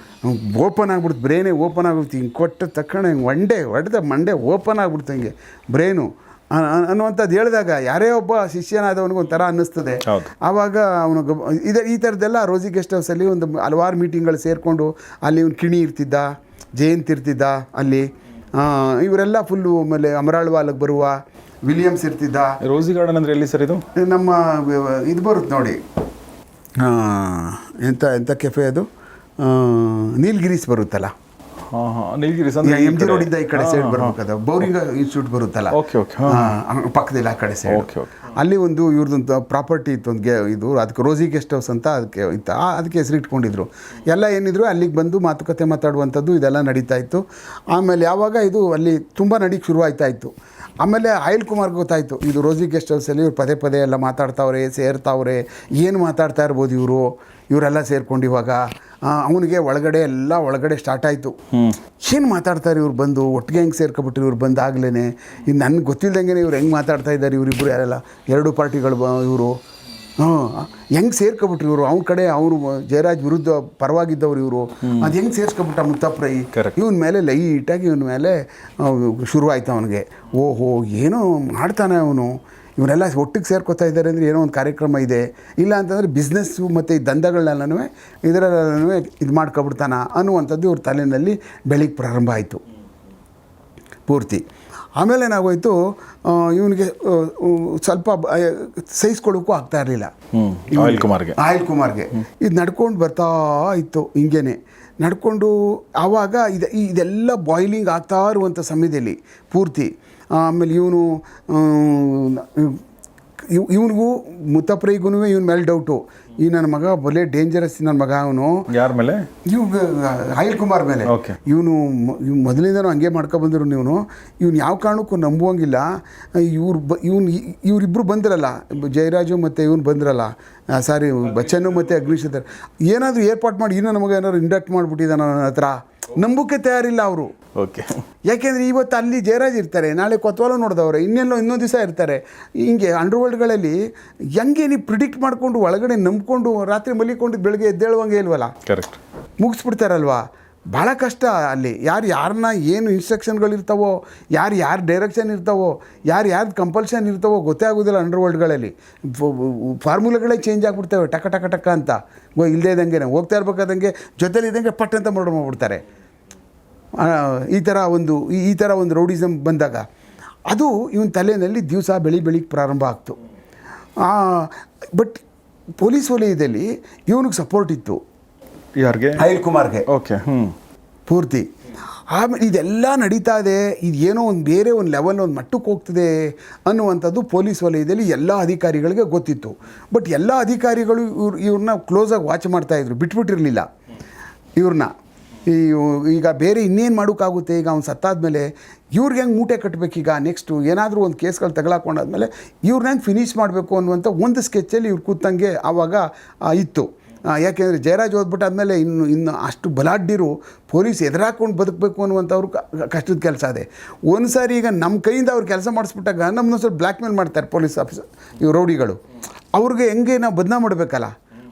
ಓಪನ್ ಆಗ್ಬಿಡ್ತು ಬ್ರೇನೇ ಓಪನ್ ಆಗ್ಬಿಡ್ತು. ಹಿಂಗೆ ಕೊಟ್ಟ ತಕ್ಷಣ ಹಿಂಗೆ ಒಂಡೆ ಹೊಡೆದ ಮಂಡೆ ಓಪನ್ ಆಗ್ಬಿಡ್ತು ಹಿಂಗೆ ಬ್ರೇನು. ಅನ್ನುವಂಥದ್ದು ಹೇಳಿದಾಗ ಯಾರೇ ಒಬ್ಬ ಶಿಷ್ಯನಾದವನಿಗೆ ಒಂಥರ ಅನ್ನಿಸ್ತದೆ. ಆವಾಗ ಅವನು ಇದೆ ಈ ಥರದ್ದೆಲ್ಲ ರೋಜಿ ಗೆಸ್ಟ್ ಹೌಸಲ್ಲಿ ಒಂದು ಹಲವಾರು ಮೀಟಿಂಗ್ಗಳು ಸೇರಿಕೊಂಡು ಅಲ್ಲಿ ಇವನು ಕಿಣಿ ಇರ್ತಿದ್ದ ಜಯಂತಿ ಇರ್ತಿದ್ದ ಅಲ್ಲಿ. ಇವರೆಲ್ಲ ಫುಲ್ಲು ಆಮೇಲೆ ಅಮರಾಳ್ವಾಲಕ್ಕೆ ಬರುವ ವಿಲಿಯಮ್ಸ್ ಇರ್ತಿದ್ದ. ರೋಸಿ ಗಾರ್ಡನ್ ಅಂದರೆ ಎಲ್ಲಿ ಸರ್ ಇದು? ನಮ್ಮ ಇದು ಬರುತ್ತೆ ನೋಡಿ. ಎಂಥ ಎಂಥ ಕೆಫೆ ಅದು? ನೀಲ್ಗಿರೀಸ್ ಬರುತ್ತಲ್ಲ. ನೀಲಗಿರಿ ಜಿ ರೋಡಿಂದ ಈ ಕಡೆ. ಸೈಡ್ ಬರ್ಬೇಕಾದ? ಬೌರಿಂಗ್ ಇನ್ಸ್ಟಿಟ್ಯೂಟ್ ಬರುತ್ತಲ್ಲ? ಓಕೆ ಓಕೆ ಪಕ್ಕದಲ್ಲಿ ಆ ಕಡೆ ಸೈಡ್ ಓಕೆ ಓಕೆ ಅಲ್ಲಿ ಒಂದು ಇವ್ರದ್ದು ಪ್ರಾಪರ್ಟಿ ಇತ್ತು ಒಂದು ಗೆ ಇದು ಅದಕ್ಕೆ ರೋಸಿ ಗೆಸ್ಟ್ ಹೌಸ್ ಅಂತ ಅದಕ್ಕೆ ಇತ್ತು. ಅದಕ್ಕೆ ಹೆಸರು ಇಟ್ಕೊಂಡಿದ್ರು. ಎಲ್ಲ ಏನಿದ್ರು ಅಲ್ಲಿಗೆ ಬಂದು ಮಾತುಕತೆ ಮಾತಾಡುವಂಥದ್ದು ಇದೆಲ್ಲ ನಡೀತಾ ಇತ್ತು. ಆಮೇಲೆ ಯಾವಾಗ ಇದು ಅಲ್ಲಿ ತುಂಬ ನಡೀಕ್ಕೆ ಶುರು ಆಯ್ತಾ ಇತ್ತು. ಆಮೇಲೆ ಆಯಿಲ್ ಕುಮಾರ್ ಗೊತ್ತಾಯಿತು ಇದು ರೋಸಿ ಗೆಸ್ಟ್ ಹೌಸಲ್ಲಿ ಇವ್ರು ಪದೇ ಪದೇ ಎಲ್ಲ ಮಾತಾಡ್ತಾವ್ರೆ ಸೇರ್ತಾವ್ರೆ ಏನು ಮಾತಾಡ್ತಾ ಇರ್ಬೋದು ಇವರು? ಇವರೆಲ್ಲ ಸೇರ್ಕೊಂಡು ಇವಾಗ ಅವನಿಗೆ ಒಳಗಡೆ ಎಲ್ಲ ಒಳಗಡೆ ಸ್ಟಾರ್ಟ್ ಆಯಿತು. ಏನು ಮಾತಾಡ್ತಾರೆ ಇವ್ರು ಬಂದು? ಒಟ್ಟಿಗೆ ಹೆಂಗೆ ಸೇರ್ಕೊಬಿಟ್ರು ಇವ್ರು ಬಂದಾಗ್ಲೇ ಇದು ನನಗೆ ಗೊತ್ತಿಲ್ಲದಂಗೆ ಇವ್ರು ಹೆಂಗೆ ಮಾತಾಡ್ತಾ ಇದ್ದಾರೆ ಇವರಿಬ್ಬರು ಯಾರೆಲ್ಲ? ಎರಡು ಪಾರ್ಟಿಗಳು ಇವರು. ಹಾಂ ಹೆಂಗೆ ಸೇರ್ಕೊಬಿಟ್ರು ಇವರು? ಅವ್ನ ಕಡೆ ಅವರು ಜಯರಾಜ್ ವಿರುದ್ಧ ಪರವಾಗಿದ್ದವ್ರು ಇವರು. ಅದು ಹೆಂಗೆ ಸೇರ್ಸ್ಕೊಬಿಟ್ಟ ಮುತ್ತಪ್ರೈ. ಇವನ ಮೇಲೆ ಲೈಟಾಗಿ ಇವನ ಮೇಲೆ ಶುರುವಾಯ್ತು ಅವನಿಗೆ. ಓಹೋ ಏನೋ ಮಾಡ್ತಾನೆ ಅವನು. ಇವರೆಲ್ಲ ಒಟ್ಟಿಗೆ ಸೇರ್ಕೊತಾ ಇದ್ದಾರೆ ಅಂದರೆ ಏನೋ ಒಂದು ಕಾರ್ಯಕ್ರಮ ಇದೆ. ಇಲ್ಲ ಅಂತಂದರೆ ಬಿಸ್ನೆಸ್ಸು ಮತ್ತು ಈ ದಂಧಗಳನ್ನೆಲ್ಲನೂ ಇದರಲ್ಲೂ ಇದು ಮಾಡ್ಕೊಬಿಡ್ತಾನ ಅನ್ನುವಂಥದ್ದು ಇವ್ರ ತಲೆಯಲ್ಲಿ ಬೆಳಿಗ್ಗೆ ಪ್ರಾರಂಭ ಆಯಿತು. ಪೂರ್ತಿ. ಆಮೇಲೆ ಏನಾಗೋಯ್ತು ಇವನಿಗೆ ಸ್ವಲ್ಪ ಸಹಿಸ್ಕೊಳ್ಳೋಕ್ಕೂ ಆಗ್ತಾ ಇರಲಿಲ್ಲ. ಆಯಿಲ್ ಕುಮಾರ್ಗೆ. ಆಯಿಲ್ ಕುಮಾರ್ಗೆ. ಇದು ನಡ್ಕೊಂಡು ಬರ್ತಾ ಇತ್ತು ಹಿಂಗೇನೆ. ನಡ್ಕೊಂಡು ಆವಾಗ ಇದು ಇದೆಲ್ಲ ಬಾಯ್ಲಿಂಗ್ ಆಗ್ತಾ ಇರುವಂಥ ಸಮಯದಲ್ಲಿ ಪೂರ್ತಿ ಆಮೇಲೆ ಇವನು ಇವನಿಗೂ ಮುತ್ತಪ್ರೈಗೂ ಇವನ ಮೇಲೆ ಡೌಟು ಈ ನನ್ನ ಮಗ ಬಲೆ ಡೇಂಜರಸ್ ನನ್ನ ಮಗ ಅವನು. ಯಾರ ಮೇಲೆ? ಇವ್ ಆಯಿಲ್ ಕುಮಾರ್ ಮೇಲೆ. ಇವನು ಇವ್ ಮೊದಲಿಂದನೂ ಹಂಗೆ ಮಾಡ್ಕೊಬಂದಿರು ನೀವು ಇವ್ನು. ಯಾವ ಕಾರಣಕ್ಕೂ ನಂಬುವಂಗಿಲ್ಲ. ಇವ್ರು ಬ ಇವ್ನು ಇವರಿಬ್ಬರು ಬಂದಿರಲ್ಲ ಜಯರಾಜು ಮತ್ತು ಇವನು ಬಂದಿರಲ್ಲ. ಸಾರಿ ಬಚ್ಚನು ಮತ್ತು ಅಗ್ನಿಶಿಧರ್. ಏನಾದರೂ ಏರ್ಪಾಟ್ ಮಾಡಿ ಇನ್ನೂ ನಮಗೆ ಏನಾದ್ರು ಇಂಡಕ್ಟ್ ಮಾಡಿಬಿಟ್ಟಿದ್ದಾನೆ ನನ್ನ ಹತ್ರ? ನಂಬಕ್ಕೆ ತಯಾರಿಲ್ಲ ಅವರು. ಓಕೆ. ಯಾಕೆಂದರೆ ಇವತ್ತು ಅಲ್ಲಿ ಜಯರಾಜ್ ಇರ್ತಾರೆ ನಾಳೆ ಕೊತ್ವಾಲ ನೋಡಿದವ್ರೆ ಇನ್ನೆಲ್ಲೋ ಇನ್ನೊಂದು ದಿವಸ ಇರ್ತಾರೆ. ಹಿಂಗೆ ಅಂಡರ್ವರ್ಲ್ಡ್ಗಳಲ್ಲಿ ಹೆಂಗೆ ನೀವು ಪ್ರಿಡಿಕ್ಟ್ ಮಾಡಿಕೊಂಡು ಒಳಗಡೆ ನಂಬ್ಕೊಂಡು ರಾತ್ರಿ ಮಲಿಕೊಂಡು ಬೆಳಗ್ಗೆ ಎದ್ದೇಳುವಂಗೆ ಇಲ್ವಲ್ಲ? ಕರೆಕ್ಟ್ ಮುಗಿಸ್ಬಿಡ್ತಾರಲ್ವಾ? ಭಾಳ ಕಷ್ಟ ಅಲ್ಲಿ. ಯಾರು ಯಾರನ್ನ ಏನು ಇನ್ಸ್ಟ್ರಕ್ಷನ್ಗಳಿರ್ತಾವೋ ಯಾರು ಯಾರು ಡೈರೆಕ್ಷನ್ ಇರ್ತಾವೋ, ಯಾರು ಯಾರ್ದು ಕಂಪಲ್ಷನ್ ಇರ್ತಾವೋ ಗೊತ್ತೇ ಆಗೋದಿಲ್ಲ ಅಂಡರ್ ವರ್ಲ್ಡ್ಗಳಲ್ಲಿ ಫಾರ್ಮುಲಾಗಳೇ ಚೇಂಜ್ ಆಗಿಬಿಡ್ತವೆ, ಟಕ ಟಕ ಟಕ ಅಂತ. ಇಲ್ಲದೇ ಇದ್ದಂಗೆ ಹೋಗ್ತಾ ಇರ್ಬೇಕಾದಂಗೆ ಜೊತೆಲಿ ಇದ್ದಂಗೆ ಪಟ್ ಅಂತ ಮರ್ಡರ್ ಮಾಡಿಬಿಡ್ತಾರೆ. ಈ ಥರ ಒಂದು, ಈ ಥರ ಒಂದು ರೌಡಿಸಮ್ ಬಂದಾಗ. ಅದು ಇವನ ತಲೆಯಲ್ಲಿ ದಿವಸ ಬೆಳಿ ಬೆಳಿಗ್ಗೆ ಪ್ರಾರಂಭ ಆಗ್ತು. ಬಟ್ ಪೊಲೀಸ್ ವಲಯದಲ್ಲಿ ಇವನಿಗೆ ಸಪೋರ್ಟ್ ಇತ್ತು. ಯಾರಿಗೆ? ಅನಿಲ್ ಕುಮಾರ್ಗೆ. ಓಕೆ ಹ್ಞೂ ಪೂರ್ತಿ. ಆಮೇಲೆ ಇದೆಲ್ಲ ನಡೀತಾ ಇದೆ ಇದು ಏನೋ ಒಂದು ಬೇರೆ ಒಂದು ಲೆವೆಲ್ ಒಂದು ಮಟ್ಟಕ್ಕೆ ಹೋಗ್ತದೆ ಅನ್ನುವಂಥದ್ದು ಪೊಲೀಸ್ ವಲಯದಲ್ಲಿ ಎಲ್ಲ ಅಧಿಕಾರಿಗಳಿಗೆ ಗೊತ್ತಿತ್ತು. ಬಟ್ ಎಲ್ಲ ಅಧಿಕಾರಿಗಳು ಇವ್ರು ಇವ್ರನ್ನ ಕ್ಲೋಸಾಗಿ ವಾಚ್ ಮಾಡ್ತಾಯಿದ್ರು ಬಿಟ್ಬಿಟ್ಟಿರಲಿಲ್ಲ ಇವ್ರನ್ನ ಈ ಈಗ ಬೇರೆ ಇನ್ನೇನು ಮಾಡೋಕ್ಕಾಗುತ್ತೆ ಈಗ ಅವ್ನು ಸತ್ತಾದಮೇಲೆ ಇವ್ರಿಗೆ ಹೆಂಗೆ ಮೂಟೆ ಕಟ್ಟಬೇಕೀಗ ನೆಕ್ಸ್ಟು ಏನಾದರೂ ಒಂದು ಕೇಸ್ಗಳು ತಗೊಳಕೊಂಡಾದ್ಮೇಲೆ ಇವ್ರನ್ನ ಹೆಂಗೆ ಫಿನಿಷ್ ಮಾಡಬೇಕು ಅನ್ನುವಂಥ ಒಂದು ಸ್ಕೆಚ್ಚಲ್ಲಿ ಇವ್ರು ಕೂತಂಗೆ ಆವಾಗ ಇತ್ತು. ಯಾಕೆಂದರೆ ಜಯರಾಜ್ ಓದ್ಬಿಟ್ಟಾದ್ಮೇಲೆ ಇನ್ನು ಇನ್ನು ಅಷ್ಟು ಬಲಾಢ್ಯರು ಪೊಲೀಸ್ ಎದುರಾಕೊಂಡು ಬದುಕಬೇಕು ಅನ್ನುವಂಥವ್ರು ಕಷ್ಟದ ಕೆಲಸ ಅದೇ. ಒಂದು ಸಾರಿ ಈಗ ನಮ್ಮ ಕೈಯಿಂದ ಅವ್ರು ಕೆಲಸ ಮಾಡಿಸ್ಬಿಟ್ಟಾಗ ನಮ್ಮನ್ನ ಸ್ವಲ್ಪ ಬ್ಲ್ಯಾಕ್ ಮೇಲ್ ಮಾಡ್ತಾರೆ ಪೊಲೀಸ್ ಆಫೀಸರ್ ಇವು ರೌಡಿಗಳು. ಅವ್ರಿಗೆ ಹೆಂಗೆ ನಾವು ಬದನಾ ಮಾಡಬೇಕಲ್ಲ?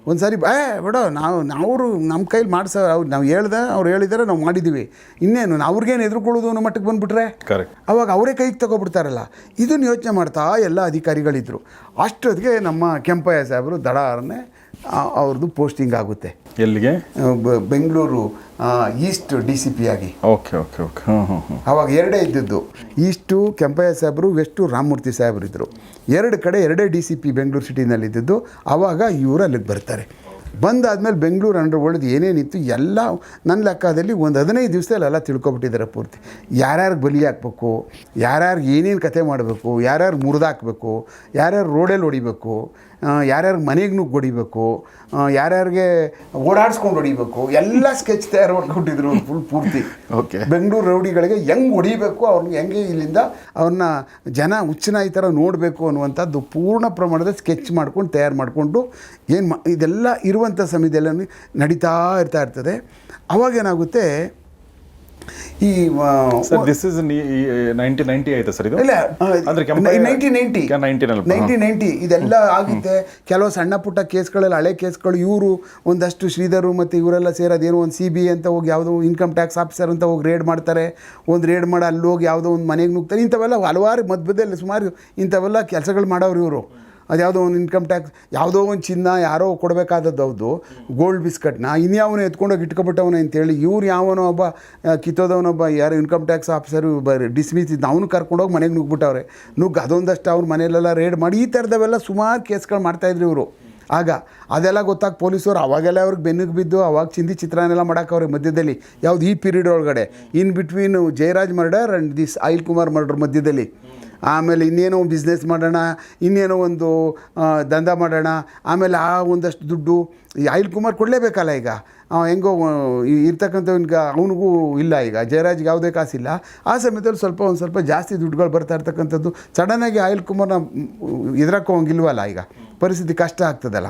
ಒಂದು ಸಾರಿ ಏ ಬೇಡ ನಾವು ನಾವು ನಮ್ಮ ಕೈಲಿ ಮಾಡಿಸ ಅವ್ರು ನಾವು ಹೇಳ್ದೆ ಅವ್ರು ಹೇಳಿದಾರೆ ನಾವು ಮಾಡಿದ್ದೀವಿ ಇನ್ನೇನು ಅವ್ರಿಗೇನು ಎದುರುಕೊಳ್ಳೋದು ಅನ್ನೋ ಮಟ್ಟಕ್ಕೆ ಬಂದುಬಿಟ್ರೆ? ಕರೆಕ್ಟ್ ಅವಾಗ ಅವರೇ ಕೈಗೆ ತಗೊಬಿಡ್ತಾರಲ್ಲ. ಇದನ್ನು ಯೋಚನೆ ಮಾಡ್ತಾ ಎಲ್ಲ ಅಧಿಕಾರಿಗಳಿದ್ದರು ಅಷ್ಟೊತ್ತಿಗೆ ನಮ್ಮ ಕೆಂಪಯ್ಯ ಸಾಹೇಬರು ದಡಾರನ್ನೇ ಅವ್ರದ್ದು ಪೋಸ್ಟಿಂಗ್ ಆಗುತ್ತೆ. ಎಲ್ಲಿಗೆ? Bengaluru east D C P ಆಗಿ. Okay okay okay. ಅವಾಗ ಎರಡೇ ಇದ್ದಿದ್ದು. ಈಸ್ಟು ಕೆಂಪಯ್ಯ ಸಾಹೇಬರು ವೆಸ್ಟು ರಾಮಮೂರ್ತಿ ಸಾಹೇಬರು ಇದ್ದರು ಎರಡು ಕಡೆ ಎರಡೇ ಡಿ ಸಿ ಪಿ ಬೆಂಗಳೂರು ಸಿಟಿನಲ್ಲಿ ಇದ್ದಿದ್ದು. ಆವಾಗ ಇವರು ಅಲ್ಲಿಗೆ ಬರ್ತಾರೆ. ಬಂದಾದ್ಮೇಲೆ ಬೆಂಗಳೂರು ಅಂಡರ್ ವರ್ಲ್ಡ್ ಏನೇನಿತ್ತು? ಎಲ್ಲ ನನ್ನ ಲೆಕ್ಕದಲ್ಲಿ ಒಂದು ಹದಿನೈದು ದಿವಸದಲ್ಲಿ ಎಲ್ಲ ತಿಳ್ಕೊಬಿಟ್ಟಿದ್ದಾರೆ ಪೂರ್ತಿ. ಯಾರ್ಯಾರು ಬಲಿ ಹಾಕ್ಬೇಕು ಯಾರ್ಯಾರು ಏನೇನು ಕತೆ ಮಾಡಬೇಕು ಯಾರ್ಯಾರು ಮುರಿದಾಕ್ಬೇಕು ಯಾರ್ಯಾರು ರೋಡಲ್ಲಿ ಹೊಡಿಬೇಕು ಯಾರ್ಯಾರು ಮನೆಗೆ ನುಗ್ಗಿ ಹೊಡಿಬೇಕು ಯಾರ್ಯಾರಿಗೆ ಓಡಾಡ್ಸ್ಕೊಂಡು ಹೊಡಿಬೇಕು ಎಲ್ಲ ಸ್ಕೆಚ್ ತಯಾರು ಮಾಡ್ಕೊಂಡಿದ್ರು ಫುಲ್ ಪೂರ್ತಿ. ಓಕೆ. ಬೆಂಗಳೂರು ರೌಡಿಗಳಿಗೆ ಹೆಂಗೆ ಹೊಡಿಬೇಕು ಅವ್ರನ್ನ ಹೆಂಗೆ ಇಲ್ಲಿಂದ ಅವ್ರನ್ನ ಜನ ಹುಚ್ಚನ ಈ ಥರ ನೋಡಬೇಕು ಅನ್ನುವಂಥದ್ದು ಪೂರ್ಣ ಪ್ರಮಾಣದ ಸ್ಕೆಚ್ ಮಾಡ್ಕೊಂಡು ತಯಾರು ಮಾಡಿಕೊಂಡು ಏನು ಮಾ ಇದೆಲ್ಲ ಇರುವಂಥ ಸಮಯದಲ್ಲಿ ನಡೀತಾ ಇರ್ತಾ ಇರ್ತದೆ. ಅವಾಗೇನಾಗುತ್ತೆ ಈ sir this is ninety ninety ಆಯ್ತಾ ಸರ್ ಇದು? ಇಲ್ಲ ಅಂದ್ರೆ ನೈನ್ಟೀನ್ ನೈಂಟಿ ನೈನ್ಟೀನಲ್ಲಿ ನೈನ್ಟೀನ್ ನೈಂಟಿ ಇದೆಲ್ಲ ಆಗುತ್ತೆ. ಕೆಲವು ಸಣ್ಣ ಪುಟ್ಟ ಕೇಸ್ಗಳಲ್ಲಿ ಹಳೆ ಕೇಸ್ಗಳು ಇವರು ಒಂದಷ್ಟು ಶ್ರೀಧರು ಮತ್ತು ಇವರೆಲ್ಲ ಸೇರೋದೇನು ಒಂದು ಸಿ ಬಿ ಅಂತ ಹೋಗಿ ಯಾವುದೋ ಇನ್ಕಮ್ ಟ್ಯಾಕ್ಸ್ ಆಫೀಸರ್ ಅಂತ ಹೋಗಿ ರೇಡ್ ಮಾಡ್ತಾರೆ. ಒಂದು ರೇಡ್ ಮಾಡಿ ಅಲ್ಲಿ ಹೋಗಿ ಯಾವುದೋ ಒಂದು ಮನೆಗೆ ನುಗ್ತಾರೆ ಇಂಥವೆಲ್ಲ ಹಲವಾರು ಮಧ್ಯದಲ್ಲಿ ಸುಮಾರು ಇಂಥವೆಲ್ಲ ಕೆಲಸಗಳು ಮಾಡೋರು ಇವರು. ಅದು ಯಾವುದೋ ಒಂದು ಇನ್ಕಮ್ ಟ್ಯಾಕ್ಸ್ ಯಾವುದೋ ಒಂದು ಚಿನ್ನ ಯಾರೋ ಕೊಡಬೇಕಾದದ್ದು ಅವ್ದು ಗೋಲ್ಡ್ ಬಿಸ್ಕಟ್ನ ಇನ್ಯಾವನು ಎತ್ಕೊಂಡೋಗಿ ಇಟ್ಕೊಬಿಟ್ಟವನು ಅಂತೇಳಿ ಇವ್ರು ಯಾವನೋ ಒಬ್ಬ ಕಿತ್ತೋದವನೊಬ್ಬ ಯಾರು ಇನ್ಕಮ್ ಟ್ಯಾಕ್ಸ್ ಆಫೀಸರು ಡಿಸ್ಮಿಸ್ ಇದ್ದ ಅವನು ಕರ್ಕೊಂಡೋಗಿ ಮನೆಗೆ ನುಗ್ಬಿಟ್ಟವ್ರೆ ನುಗ್ಗಿ, ಅದೊಂದಷ್ಟು ಅವ್ರ ಮನೆಯಲ್ಲೆಲ್ಲ ರೇಡ್ ಮಾಡಿ, ಈ ಥರದವೆಲ್ಲ ಸುಮಾರು ಕೇಸ್ಗಳು ಮಾಡ್ತಾಯಿದ್ರು ಇವರು. ಆಗ ಅದೆಲ್ಲ ಗೊತ್ತಾಗಿ ಪೊಲೀಸರು ಅವಾಗೆಲ್ಲ ಅವ್ರಿಗೆ ಬೆನ್ನಿಗೆ ಬಿದ್ದು ಅವಾಗ ಚಿಂದಿ ಚಿತ್ರಾನೆಲ್ಲ ಅವ್ರಿಗೆ ಮಧ್ಯದಲ್ಲಿ. ಯಾವುದು ಈ ಪೀರಿಯಡ್ ಒಳಗಡೆ. In between Jayaraj murder and this Oil Kumar murder ಮಧ್ಯದಲ್ಲಿ. ಆಮೇಲೆ ಇನ್ನೇನೋ ಒಂದು ಬಿಸ್ನೆಸ್ ಮಾಡೋಣ, ಇನ್ನೇನೋ ಒಂದು ದಂಧ ಮಾಡೋಣ, ಆಮೇಲೆ ಆ ಒಂದಷ್ಟು ದುಡ್ಡು ಈ ಅನಿಲ್ ಕುಮಾರ್ ಕೊಡಲೇಬೇಕಲ್ಲ ಈಗ. ಹೆಂಗೋ ಇರ್ತಕ್ಕಂಥವನಿಗೆ ಅವನಿಗೂ ಇಲ್ಲ ಈಗ. ಜಯರಾಜ್ಗೆ ಯಾವುದೇ ಕಾಸಿಲ್ಲ. ಆ ಸಮಯದಲ್ಲಿ ಸ್ವಲ್ಪ ಒಂದು ಸ್ವಲ್ಪ ಜಾಸ್ತಿ ದುಡ್ಡುಗಳು ಬರ್ತಾ ಇರ್ತಕ್ಕಂಥದ್ದು ಸಡನ್ನಾಗಿ ಆಯಿಲ್ ಕುಮಾರ್ನ ಎದುರಾಕೋಂಗಿಲ್ವಲ್ಲ ಈಗ. ಪರಿಸ್ಥಿತಿ ಕಷ್ಟ ಆಗ್ತದಲ್ಲ.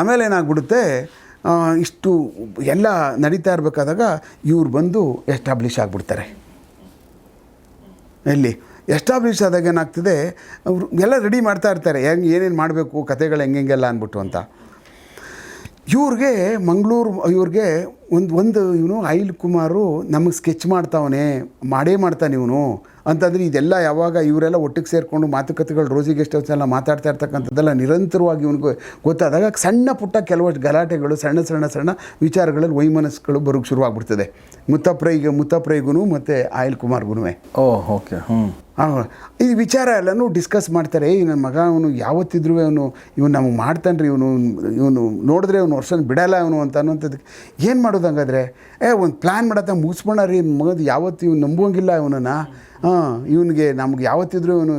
ಆಮೇಲೆ ಏನಾಗ್ಬಿಡುತ್ತೆ ಇಷ್ಟು ಎಲ್ಲ ನಡೀತಾ ಇರಬೇಕಾದಾಗ ಇವ್ರು ಬಂದು ಎಸ್ಟಾಬ್ಲಿಷ್ ಆಗಿಬಿಡ್ತಾರೆ. ಎಲ್ಲಿ? ಎಸ್ಟಾಬ್ಲಿಷ್ ಆದಾಗ ಏನಾಗ್ತದೆ? ಅವರು ಎಲ್ಲ ರೆಡಿ ಮಾಡ್ತಾ ಇರ್ತಾರೆ. ಹೆಂಗೆ, ಏನೇನು ಮಾಡಬೇಕು? ಕತೆಗಳು ಹೆಂಗೆಲ್ಲ ಅಂದ್ಬಿಟ್ಟು ಅಂತ. ಇವ್ರಿಗೆ ಮಂಗಳೂರು, ಇವ್ರಿಗೆ ಒಂದು ಒಂದು, ಇವನು ಅಯಿಲ್ ಕುಮಾರು ನಮಗೆ ಸ್ಕೆಚ್ ಮಾಡ್ತಾವನೆ, ಮಾಡೇ ಮಾಡ್ತಾನೆ ಇವನು. ಅಂತಂದರೆ ಇದೆಲ್ಲ ಯಾವಾಗ ಇವರೆಲ್ಲ ಒಟ್ಟಿಗೆ ಸೇರಿಕೊಂಡು ಮಾತುಕತೆಗಳು ರೋಜಿಗೆ ಎಲ್ಲ ಮಾತಾಡ್ತಾ ಇರ್ತಕ್ಕಂಥದ್ದೆಲ್ಲ ನಿರಂತರವಾಗಿ ಇವನಿಗೆ ಗೊತ್ತಾದಾಗ ಸಣ್ಣ ಪುಟ್ಟ ಕೆಲವಷ್ಟು ಗಲಾಟೆಗಳು ಸಣ್ಣ ಸಣ್ಣ ಸಣ್ಣ ವಿಚಾರಗಳಲ್ಲಿ ವೈಮನಸ್ಸುಗಳು ಬರೋಕ್ಕೆ ಶುರುವಾಗ್ಬಿಡ್ತದೆ. ಮುತ್ತಪ್ರೈಗೆ ಮುತ್ತಪ್ರೈಗೂ ಮತ್ತು ಆಯಿಲ್ ಕುಮಾರ್ಗೂ ಓ ಓಕೆ ಹ್ಞೂ ಹಾಂ ಈ ವಿಚಾರ ಎಲ್ಲನೂ ಡಿಸ್ಕಸ್ ಮಾಡ್ತಾರೆ. ಈ ನನ್ನ ಮಗ ಅವನು ಯಾವತ್ತಿದ್ರೂ ಅವನು ಇವನು ನಮಗೆ ಮಾಡ್ತಾನೆ ರೀ ಇವನು ಇವನು ನೋಡಿದ್ರೆ ಅವನು ವರ್ಷ ಬಿಡಲ್ಲ ಅವನು ಅಂತ ಅನ್ನೋಂಥದ್ದು ಏನು ಮಾಡೋದು ಹಂಗಾದ್ರೆ ಏ ಒಂದು ಪ್ಲ್ಯಾನ್ ಮಾಡತ್ತ ಮುಗಿಸ್ಬೋಣ ರೀ ಮಗದು ಯಾವತ್ತು ಇವ್ನು ನಂಬುವಂಗಿಲ್ಲ ಇವನನ್ನು. ಹಾಂ ಇವನಿಗೆ ನಮ್ಗೆ ಯಾವತ್ತಿದ್ರೂ ಇವನು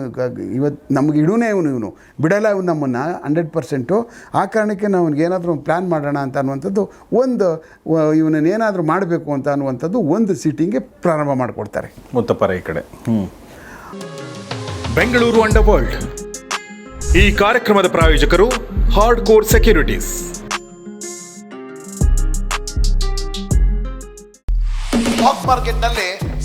ಇವತ್ತು ನಮ್ಗೆ ಇಡೂನೇ ಇವನು ಇವನು. ಬಿಡಲ್ಲ ಇವನು ನಮ್ಮನ್ನು ಹಂಡ್ರೆಡ್ ಪರ್ಸೆಂಟು. ಆ ಕಾರಣಕ್ಕೆ ನಾವು ಅವ್ನಿಗೆ ಏನಾದರೂ ಒಂದು ಪ್ಲ್ಯಾನ್ ಮಾಡೋಣ ಅಂತ ಅನ್ನುವಂಥದ್ದು ಒಂದು ಇವನನ್ನು ಏನಾದರೂ ಮಾಡಬೇಕು ಅಂತ ಅನ್ನುವಂಥದ್ದು ಒಂದು ಸೀಟಿಂಗ್ಗೆ ಪ್ರಾರಂಭ ಮಾಡಿಕೊಡ್ತಾರೆ. ಮುತ್ತಪ್ಪರ ಈ ಕಡೆ. ಹ್ಞೂ ಬೆಂಗಳೂರು ಅಂಡರ್ ವರ್ಲ್ಡ್. ಈ ಕಾರ್ಯಕ್ರಮದ ಪ್ರಾಯೋಜಕರು ಹಾರ್ಡ್ ಕೋರ್ ಸೆಕ್ಯೂರಿಟೀಸ್. ಸ್ಟಾಕ್ ಮಾರ್ಕೆಟ್ನಲ್ಲಿ